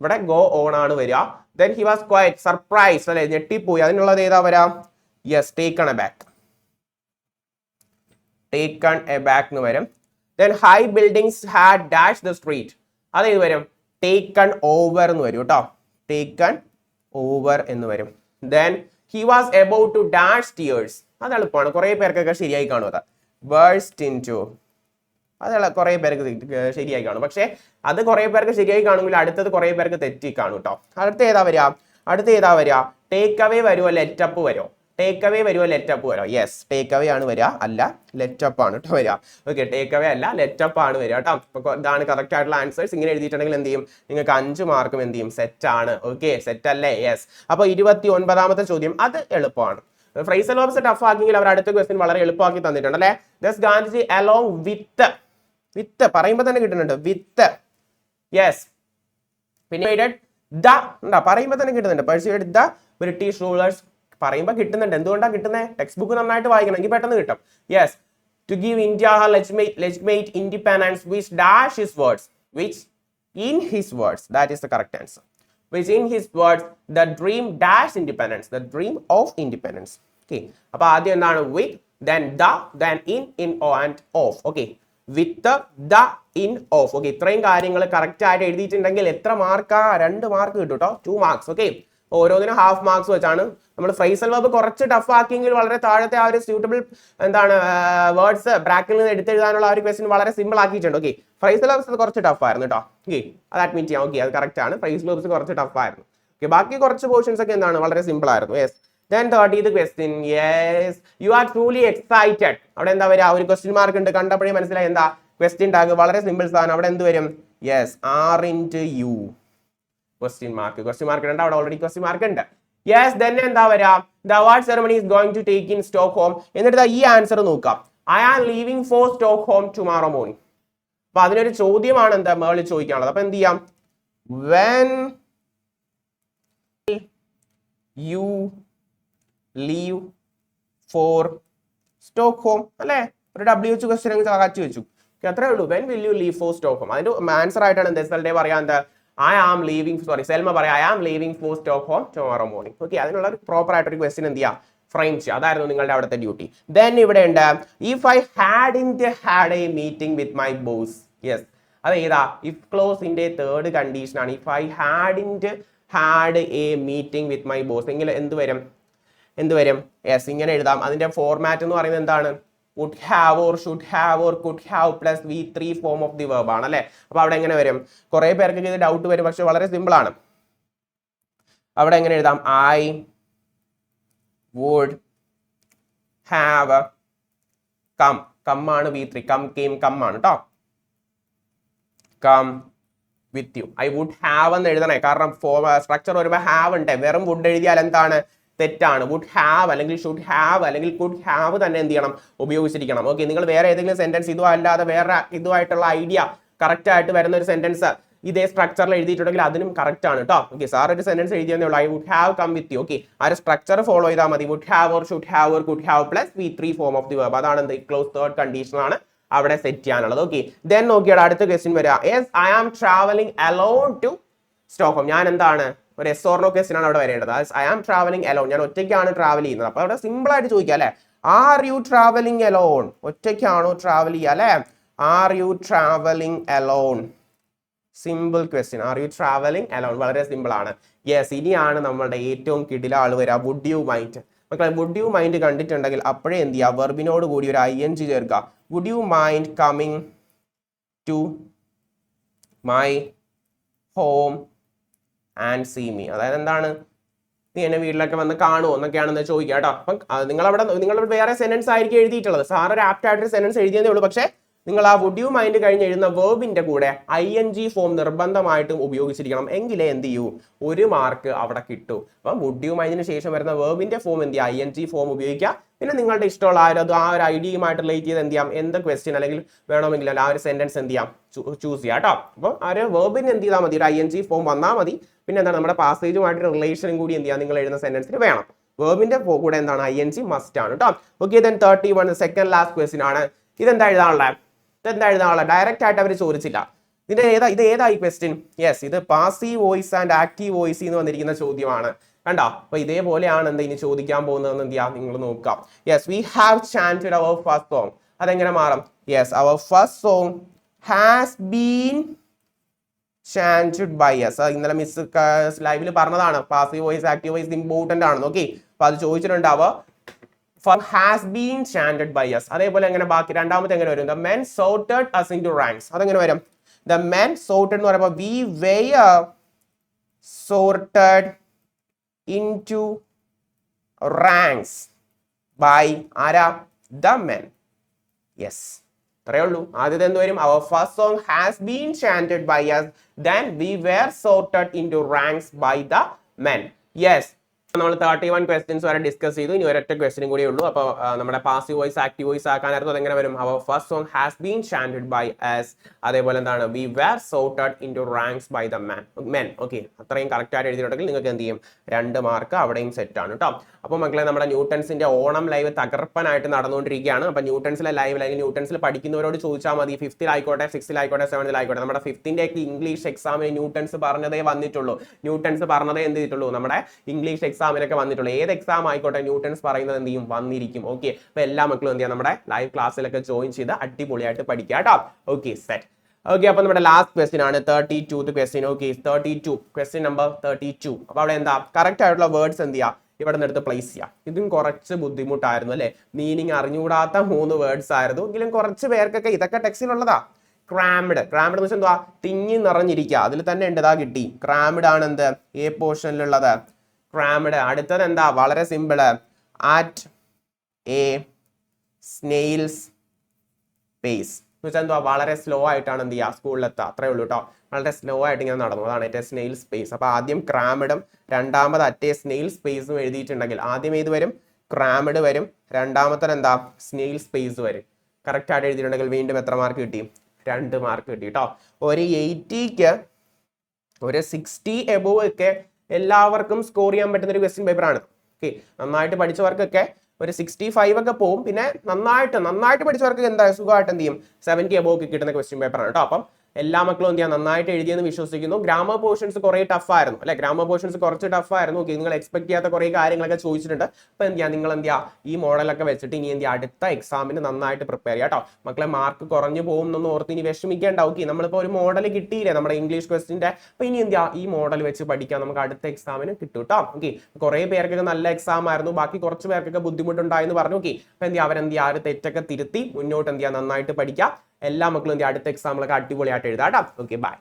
Speaker 1: ഇവിടെ ഗോ ഓൺ ആണ് വരിക. Then he was quite surprise അല്ലെ? ഞെട്ടിപ്പോയി. അതിനുള്ളത് ഏതാ വരാം? Yes taken aback taken aback എന്ന് വരും. Then high buildings had dash the street അതേത് വരും? ടേക്കൺ ഓവർ എന്ന് വരും കേട്ടോ. ടേക്കൺ ഓവർ എന്ന് വരും. Then he was about to dash tears അത് എളുപ്പമാണ്. കുറേ പേർക്കൊക്കെ ശരിയായി കാണും അത്. വേഴ്സ്റ്റ് ഇൻ ടു അത് കുറേ പേർക്ക് ശരിയായി കാണും. പക്ഷേ അത് കുറേ പേർക്ക് ശരിയായി കാണുമെങ്കിൽ അടുത്തത് കുറേ പേർക്ക് തെറ്റി കാണും കേട്ടോ അടുത്ത ഏതാ വരിക? അടുത്ത ഏതാ വരിക? ടേക്ക് അവേ വരുമോ ലെറ്റപ്പ് വരുമോ ടേക്ക് അവേ വരുമോ ലെറ്റപ്പ് വരുമോ യെസ് ടേക്ക് അവേ ആണ് വരിക. അല്ല ലെറ്റപ്പ് ആണ് കേട്ടോ വരിക. ഓക്കെ ടേക്ക് അവേ അല്ല ലെറ്റപ്പ് ആണ് വരിക കേട്ടോ ഇതാണ് കറക്റ്റ് ആയിട്ടുള്ള ആൻസേഴ്സ് ഇങ്ങനെ എഴുതിയിട്ടുണ്ടെങ്കിൽ എന്ത് ചെയ്യും? നിങ്ങൾക്ക് അഞ്ച് മാർക്കും എന്ത് ചെയ്യും? സെറ്റ് ആണ്. ഓക്കെ സെറ്റ് അല്ലേ? യെസ് അപ്പോൾ ഇരുപത്തി ഒൻപതാമത്തെ ചോദ്യം. അത് എളുപ്പമാണ്. ഫ്രൈസൽ വേർബ്സ് ടഫ് ആക്കിയെങ്കിൽ അവർ അടുത്ത ക്വസ്റ്റ്യൻ വളരെ എളുപ്പമാക്കി തന്നിട്ടുണ്ട് അല്ലേ? Thus Gandhiji along with with പറയുമ്പോൾ തന്നെ കിട്ടുന്നുണ്ട്. വിത്ത്. യെസ് പിന്നെ പറയുമ്പോൾ തന്നെ കിട്ടുന്നുണ്ട്. ദ ബ്രിട്ടീഷ് റൂളേഴ്സ് പറയുമ്പോൾ കിട്ടുന്നുണ്ട്. എന്തുകൊണ്ടാണ് കിട്ടുന്നത് ടെക്സ്റ്റ് ബുക്ക് നന്നായിട്ട് വായിക്കണമെങ്കിൽ പെട്ടെന്ന് കിട്ടും. Yes to give India her independence which dash his words which in his words that is the correct answer which in his words the dream dash independence the dream of independence okay അപ്പൊ ആദ്യം എന്താണ്? With then then in in oh and of okay with the in of okay ഇത്രയും കാര്യങ്ങൾ കറക്റ്റ് ആയിട്ട് എഴുതിയിട്ടുണ്ടെങ്കിൽ എത്ര മാർക്കാ രണ്ട് മാർക്ക് കിട്ടും കേട്ടോ ടു മാർക്സ് ഓക്കെ ഓരോന്നിനും ഹാഫ് മാർക്സ് വെച്ചാണ് നമ്മൾ ഫ്രൈസൽ വേർബ് കുറച്ച് ടഫ് ആക്കിയെങ്കിൽ വളരെ താഴത്തെ ആ ഒരു സ്യൂട്ടബിൾ എന്താണ് വേർഡ്സ് ബ്രാക്കിൽ നിന്ന് എടുത്തെഴുതാനുള്ള ആ ഒരു ക്വസ്റ്റ്യൻ വളരെ സിമ്പിൾ ആക്കിയിട്ടുണ്ട് ഓക്കെ ഫ്രൈസൽ വേർബ്സ് കുറച്ച് ടഫ് ആയിരുന്നു കേട്ടോ ഓക്കെ അത് അഡ്മിറ്റ് ചെയ്യാം ഓക്കെ അത് കറക്റ്റ് ആണ്. ഫ്രൈസൽ വേർബ്സ് കുറച്ച് ടഫ് ആയിരുന്നു. ഓക്കെ ബാക്കി കുറച്ച് പോർഷൻസ് ഒക്കെ എന്താണ്? വളരെ സിമ്പിൾ ആയിരുന്നു yes then thirtieth question yes you are truly excited അവിടെ എന്താ വരിക? ഒരു ക്വസ്റ്റ്യൻ മാർക്ക് ഉണ്ട്. കണ്ടപ്പോഴേ മനസ്സിലായി. എന്താ? ക്വസ്റ്റ്യൻ ടാഗ് വളരെ സിമ്പിൾ സാധനം. അവിടെ എന്ത് വരും? Yes are in to you question mark question mark ഉണ്ട് അവിടെ ഓൾറെഡി ക്വസ്റ്റ്യൻ മാർക്ക് ഉണ്ട്. യെസ് ദെൻ എന്താ വരാ the award ceremony is going to take in Stockholm എന്നിട്ട് ഈ ആൻസർ നോക്കാം. I are leaving for Stockholm tomorrow morning അപ്പൊ അതിനൊരു ചോദ്യമാണ് എന്താ? മേളിൽ ചോദിക്കാനുള്ളത്. അപ്പൊ എന്ത് ചെയ്യാം? When you leave for Stockholm അല്ലേ? ഒരു ഡബ്ല്യു എച്ച് ക്വസ്റ്റ്യൻ അങ്ങ് കാച്ചു വെച്ചു. അത്രേ ഉള്ളൂ. When will you leave for Stockholm അതിന്റെ ആൻസർ ആയിട്ടാണ് എന്താ ഡേ പറയാൻ ഐ ആം ലീവിംഗ് സോറി സെൽമ പറയാം I am leaving for Stockholm tomorrow morning okay അതിനുള്ള ഒരു പ്രോപ്പർ ആയിട്ട് ഒരു ക്വസ്റ്റ്യൻ എന്ത് ചെയ്യാം? ഫ്രെയിം അതായിരുന്നു നിങ്ങളുടെ അവിടുത്തെ ഡ്യൂട്ടി ദെൻ ഇവിടെ ഉണ്ട് if I had in had a meeting with my boss yes അത് ഏതാ? ഇഫ് ക്ലോസിന്റെ തേർഡ് കണ്ടീഷൻ ആണ്. If I had in had a meeting with my boss എങ്കിൽ എന്ത് വരും? എന്ത് വരും? യെസ് ഇങ്ങനെ എഴുതാം. അതിന്റെ ഫോർമാറ്റ് എന്ന് പറയുന്നത് എന്താണ്? Would have or should have or could have plus V three form of the verb ആണ് അല്ലേ? അപ്പൊ അവിടെ എങ്ങനെ വരും? കുറെ പേർക്ക് ഇത് ഡൗട്ട് വരും പക്ഷെ വളരെ സിമ്പിൾ ആണ്. അവിടെ എങ്ങനെ എഴുതാം? I would have come come ആണ് V three come came come ആണ് കേട്ടോ come with you I would have എന്ന് എഴുതണേ. കാരണം സ്ട്രക്ചർ വരുമ്പോൾ ഹാവ് ഉണ്ട്. വെറും വുഡ് എഴുതിയാൽ എന്താണ്? തെറ്റാണ്. വുഡ് ഹാവ് അല്ലെങ്കിൽ ഷുഡ് ഹാവ് അല്ലെങ്കിൽ കുഡ് ഹാവ് തന്നെ എന്ത് ചെയ്യണം? ഉപയോഗിച്ചിരിക്കണം. ഓക്കെ നിങ്ങൾ വേറെ ഏതെങ്കിലും സെന്റൻസ് ഇതോ അല്ലാതെ വേറെ ഇതുമായിട്ടുള്ള ഐഡിയ കറക്റ്റ് ആയിട്ട് വരുന്ന ഒരു സെന്റൻസ് ഇതേ സ്ട്രക്ചറിൽ എഴുതിയിട്ടുണ്ടെങ്കിൽ അതിനും കറക്റ്റ് ആണ് കേട്ടോ ഓക്കെ സാർ ഒരു സെന്റൻസ് എഴുതിയെന്നേ ഉള്ളൂ. I would have come with you okay ആ ഒരു സ്ട്രക്ചർ ഫോളോ ചെയ്താൽ മതി. Would have or should have or could have plus V three form of the verb അതാണ് എന്ത്? ക്ലോസ് തേർഡ് കണ്ടീഷൻ ആണ് അവിടെ സെറ്റ് ചെയ്യാനുള്ളത്. ഓക്കെ ദെൻ നോക്കിയാൽ അടുത്ത ക്വസ്റ്റ്യൻ വരിക yes I am travelling alone to Stockholm ഞാൻ എന്താണ്? ഒരു എസ് ഓർണോ ക്വസ്റ്റ്യൻ ആണ് അവിടെ വരേണ്ടത്. ഐ ആം ട്രാവലിംഗ് അലോൺ ഞാൻ ഒറ്റയ്ക്കാണ് ട്രാവൽ ചെയ്യുന്നത്. അപ്പോൾ അവിടെ സിമ്പിൾ ആയിട്ട് ചോദിക്കുക അല്ലേ? ആർ യു ട്രാവലിംഗ് അലോൺ ഒറ്റയ്ക്കാണോ ട്രാവൽ ചെയ്യുക അല്ലേ? Are you travelling alone simple question are you travelling alone വളരെ സിമ്പിൾ ആണ്. യെസ് ഇനിയാണ് നമ്മളുടെ ഏറ്റവും കിടില ആൾ വരിക. വുഡ് യു മൈൻഡ് മക്കളെ വുഡ് യു മൈൻഡ് കണ്ടിട്ടുണ്ടെങ്കിൽ അപ്പോഴേ എന്ത് ചെയ്യുക? വെർബിനോട് കൂടി ഒരു ഐ എൻ ജി ചേർക്കുക. Would you mind coming to my home and see me അതായത് എന്താണ്? നീ എന്നെ വീട്ടിലൊക്കെ വന്ന് കാണുമോ എന്നൊക്കെയാണെന്ന് ചോദിക്കുക കേട്ടോ. അപ്പം നിങ്ങളവിടെ നിങ്ങൾ വേറെ സെന്റൻസ് ആയിരിക്കും എഴുതിയിട്ടുള്ളത്. സാർ ഒരു ആപ്റ്റ് ആയിട്ടൊരു സെന്റൻസ് എഴുതിയതേ ഉള്ളൂ. പക്ഷേ നിങ്ങൾ ആ വുഡ് യു മൈൻഡ് കഴിഞ്ഞ് എഴുതുന്ന വേർബിന്റെ കൂടെ ഐ എൻ ജി ഫോം നിർബന്ധമായിട്ടും ഉപയോഗിച്ചിരിക്കണം. എങ്കിലേ എന്ത് ചെയ്യൂ? ഒരു മാർക്ക് അവിടെ കിട്ടൂ. അപ്പം വുഡ് യു മൈൻഡിന് ശേഷം വരുന്ന വേർബിന്റെ ഫോം എന്ത് ചെയ്യുക? ഐ എൻ ജി ഫോം ഉപയോഗിക്കുക. പിന്നെ നിങ്ങളുടെ ഇഷ്ടമുള്ള ആ ഒരു ആ ഒരു ഐഡിയയുമായിട്ട് റിലേറ്റ് ചെയ്ത് എന്ത് ചെയ്യാം? എന്ത് ക്വസ്റ്റ്യൻ അല്ലെങ്കിൽ വേണമെങ്കിൽ ആ ഒരു സെന്റൻസ് എന്ത് ചെയ്യാം? ചൂസ് ചെയ്യാം കേട്ടോ. അപ്പോൾ ആ ഒരു വേർബിന് എന്ത് ചെയ്താൽ മതി? ഒരു ഐ എൻ ജി ഫോം വന്നാൽ മതി. പിന്നെ എന്താണ്? നമ്മുടെ പാസേജുമായിട്ട് റിലേഷനും കൂടി എന്ത് ചെയ്യാം? നിങ്ങൾ എഴുതുന്ന സെന്റൻസിന് വേണം. വേർബിന്റെ കൂടെ എന്താണ്? ഐ എൻ ജി മസ്റ്റ് ആണ് കേട്ടോ. Okay then thirty one second last question ആണ്. ഇതെന്താ എഴുതാനുള്ളത്? ഇതെന്താ എഴുതാനുള്ളത് ഡയറക്റ്റ് ആയിട്ട് അവർ ചോദിച്ചില്ല. ഇതിന്റെ ഏതാ ഇത് ഏതായി ക്വസ്റ്റ്യൻ യെസ് ഇത് passive voice and active voice എന്ന് വന്നിരിക്കുന്ന ചോദ്യമാണ്. കണ്ടോ? അപ്പൊ ഇതേപോലെയാണ് എന്താ ഇനി ചോദിക്കാൻ പോകുന്നതെന്ന് എന്ത് ചെയ്യാം നിങ്ങൾ നോക്കാം yes we have chanted our first song അതെങ്ങനെ മാറും? Yes our first song has been chanted by yes ഇന്നലെ മിസ് ലൈവിൽ പറഞ്ഞതാണ്. Passive voice active voice important ആണ്. ഓക്കെ അപ്പൊ അത് ചോദിച്ചിട്ടുണ്ടാവുക has been chanted by us അതേപോലെ എങ്ങനെ ബാക്കി രണ്ടാമത്തെ എങ്ങനെ വരും? The men sorted us in two ranks അതെങ്ങനെ വരും? ദ മെൻ സോട്ടഡ് എന്ന് പറയുമ്പോൾ we were sorted in two ranks by ആരാ? ദ മെൻ യെസ് അത്രേ ഉള്ളൂ. ആദ്യത്തെ എന്ത് വരും? Our first song has been chanted by us then we were sorted in two ranks by the men yes നമ്മൾ തേർട്ടി വൺ ക്വസ്റ്റ്യൻസ് വരെ ഡിസ്കസ് ചെയ്തു. ഇനി ഒരൊറ്റ ക്വസ്റ്റിനും കൂടി ഉള്ളൂ. അപ്പോൾ നമ്മുടെ പാസീവ് വോയിസ് ആക്റ്റീവ് വോയിസ് ആക്കാനായിരുന്നു അതെങ്ങനെ വരും? Our first song has been chanted by us അതേപോലെ എന്താണ്? We were sorted in two ranks by the man men okay അത്രയും കറക്റ്റ് ആയിട്ട് എഴുതിയിട്ടുണ്ടെങ്കിൽ നിങ്ങൾക്ക് എന്ത് ചെയ്യും? രണ്ട് മാർക്ക് അവിടെയും സെറ്റ് ആണ് കേട്ടോ അപ്പോൾ മക്കളെ നമ്മുടെ ന്യൂട്ടൻസിന്റെ ഓണം ലൈവ് തകർപ്പനായിട്ട് നടന്നുകൊണ്ടിരിക്കുകയാണ്. അപ്പോൾ ന്യൂട്ടൺസിലെ ലൈവ് അല്ലെങ്കിൽ ന്യൂട്ടൺസിൽ പഠിക്കുന്നവരോട് ചോദിച്ചാൽ മതി ഫിഫ്ത്തിലായിക്കോട്ടെ സിക്സ്ത്തിലായിക്കോട്ടെ സെവൻത്തിലായിക്കോട്ടെ നമ്മുടെ ഫിഫ്തിന്റെ ഒക്കെ ഇംഗ്ലീഷ് എക്സാമിന് ന്യൂട്ടൺസ് പറഞ്ഞതേ വന്നിട്ടുള്ളൂ. ന്യൂട്ടൺസ് പറഞ്ഞതേ എന്ത് ചെയ്തിട്ടുള്ളൂ? നമ്മുടെ ഇംഗ്ലീഷ് എക്സാമിനൊക്കെ വന്നിട്ടുള്ളൂ. ഏത് എക്സാം ആയിക്കോട്ടെ ന്യൂട്ടൺസ് പറയുന്നത് എന്ത് ചെയ്യും? വന്നിരിക്കും. ഓക്കെ അപ്പോൾ എല്ലാ മക്കളും എന്ത് ചെയ്യാം? നമ്മുടെ ലൈവ് ക്ലാസ്സിലൊക്കെ ജോയിൻ ചെയ്ത് അടിപൊളിയായിട്ട് പഠിക്കുക കേട്ടോ. ഓക്കെ സെറ്റ് ഓക്കെ അപ്പൊ നമ്മുടെ ലാസ്റ്റ് ക്വസ്റ്റ്യൻ ആണ്. Thirty two question okay thirty two question number thirty two അപ്പൊ അവിടെ എന്താ? കറക്റ്റ് ആയിട്ടുള്ള വേർഡ്സ് എന്ത് ചെയ്യാം? ഇവിടെ നിന്ന് എടുത്ത് പ്ലേസ് ചെയ്യാം. ഇതും കുറച്ച് ബുദ്ധിമുട്ടായിരുന്നു അല്ലെ? മീനിങ് അറിഞ്ഞുകൂടാത്ത മൂന്ന് വേർഡ്സ് ആയിരുന്നു. എങ്കിലും കുറച്ച് പേർക്കൊക്കെ ഇതൊക്കെ ടെക്സ്റ്റിലുള്ളതാ ക്രാംഡ് ക്രാംഡ് എന്ന് വെച്ചാൽ എന്തുവാ? തിങ്ങി നിറഞ്ഞിരിക്കുക. അതിൽ തന്നെ ഉണ്ട് ഇതാ കിട്ടി. ക്രാംഡ് ആണ് എന്ത്? എ പോർഷനിലുള്ളത് ക്രാംഡ് അടുത്തത് എന്താ? വളരെ simple. At a snail's pace എന്ന് വെച്ചാൽ എന്തുവാ? വളരെ സ്ലോ ആയിട്ടാണ് എന്ത് ചെയ്യുക? സ്കൂളിലെത്തുക അത്രേ ഉള്ളൂ കേട്ടോ വളരെ സ്ലോ ആയിട്ട് ഇങ്ങനെ നടന്നു. അതാണ് ഏറ്റവും സ്നെയിൽ സ്പേസ് അപ്പോൾ ആദ്യം ക്രാമിഡും രണ്ടാമത് അറ്റേ സ്നെയിൽ സ്പേസും എഴുതിയിട്ടുണ്ടെങ്കിൽ ആദ്യം ഏത് വരും? ക്രാമിഡ് വരും. രണ്ടാമത്തെ എന്താ? സ്നെയിൽ സ്പേസ് വരും. കറക്റ്റ് ആയിട്ട് എഴുതിയിട്ടുണ്ടെങ്കിൽ വീണ്ടും എത്ര മാർക്ക് കിട്ടി? രണ്ട് മാർക്ക് കിട്ടി കേട്ടോ ഒരു എയ്റ്റിക്ക് ഒരു സിക്സ്റ്റി എബോവ് ഒക്കെ എല്ലാവർക്കും സ്കോർ ചെയ്യാൻ പറ്റുന്ന ഒരു ക്വസ്റ്റ്യൻ പേപ്പറാണ് ഓക്കെ നന്നായിട്ട് പഠിച്ചവർക്കൊക്കെ ഒരു സിക്സ്റ്റി ഫൈവ് ഒക്കെ പോകും പിന്നെ നന്നായിട്ട് നന്നായിട്ട് പഠിച്ചവർക്ക് എന്താ സുഖമായിട്ട് എന്ത് ചെയ്യും? സെവന്റി അബോവ് കിട്ടുന്ന ക്വസ്റ്റ്യൻ പേപ്പറാണ് കേട്ടോ അപ്പം എല്ലാ മക്കളും എന്ത് ചെയ്യാം? നന്നായിട്ട് എഴുതിയെന്ന് വിശ്വസിക്കുന്നു. ഗ്രാമർ പോർഷൻസ് കുറേ ടഫായിരുന്നു അല്ലെ? ഗ്രാമർ പോർഷൻസ് കുറച്ച് ടഫായിരുന്നു ഓക്കെ നിങ്ങൾ എക്സ്പെക്ട് ചെയ്യാത്ത കുറേ കാര്യങ്ങളൊക്കെ ചോദിച്ചിട്ടുണ്ട്. അപ്പോൾ എന്ത് ചെയ്യാം? നിങ്ങൾ എന്ത് ചെയ്യുക ഈ മോഡലൊക്കെ വെച്ചിട്ട് ഇനി എന്ത് ചെയ്യുക അടുത്ത എക്സാമിന് നന്നായിട്ട് പ്രിപ്പയർ ചെയ്യുക കേട്ടോ. മക്കളെ മാർക്ക് കുറഞ്ഞു പോകും എന്നൊന്നും ഓർത്ത് ഇനി വിഷമിക്കേണ്ട. ഓക്കെ നമ്മളിപ്പോൾ ഒരു മോഡൽ കിട്ടിയില്ലേ നമ്മുടെ ഇംഗ്ലീഷ് ക്വസ്റ്റിന്റെ അപ്പോൾ ഇനി എന്ത് ചെയ്യുക ഈ മോഡൽ വെച്ച് പഠിക്കാം. നമുക്ക് അടുത്ത എക്സാമിന് കിട്ടും കേട്ടോ. ഓക്കെ കുറേ പേർക്കൊക്കെ നല്ല എക്സാം ആയിരുന്നു. ബാക്കി കുറച്ച് പേർക്കൊക്കെ ബുദ്ധിമുട്ടുണ്ടായെന്ന് പറഞ്ഞു. ഓക്കെ അപ്പോൾ എന്ത് ചെയ്യുക അവരെന്ത് ചെയ്യുക ആ ഒരു തെറ്റൊക്കെ തിരുത്തി മുന്നോട്ട് എന്ത് ചെയ്യുക നന്നായിട്ട് പഠിക്കുക എല്ലാ മക്കളും അടുത്ത എക്സാമ്പിളൊക്കെ അടിപൊളിയായിട്ട് എഴുതാം ഓക്കെ ബൈ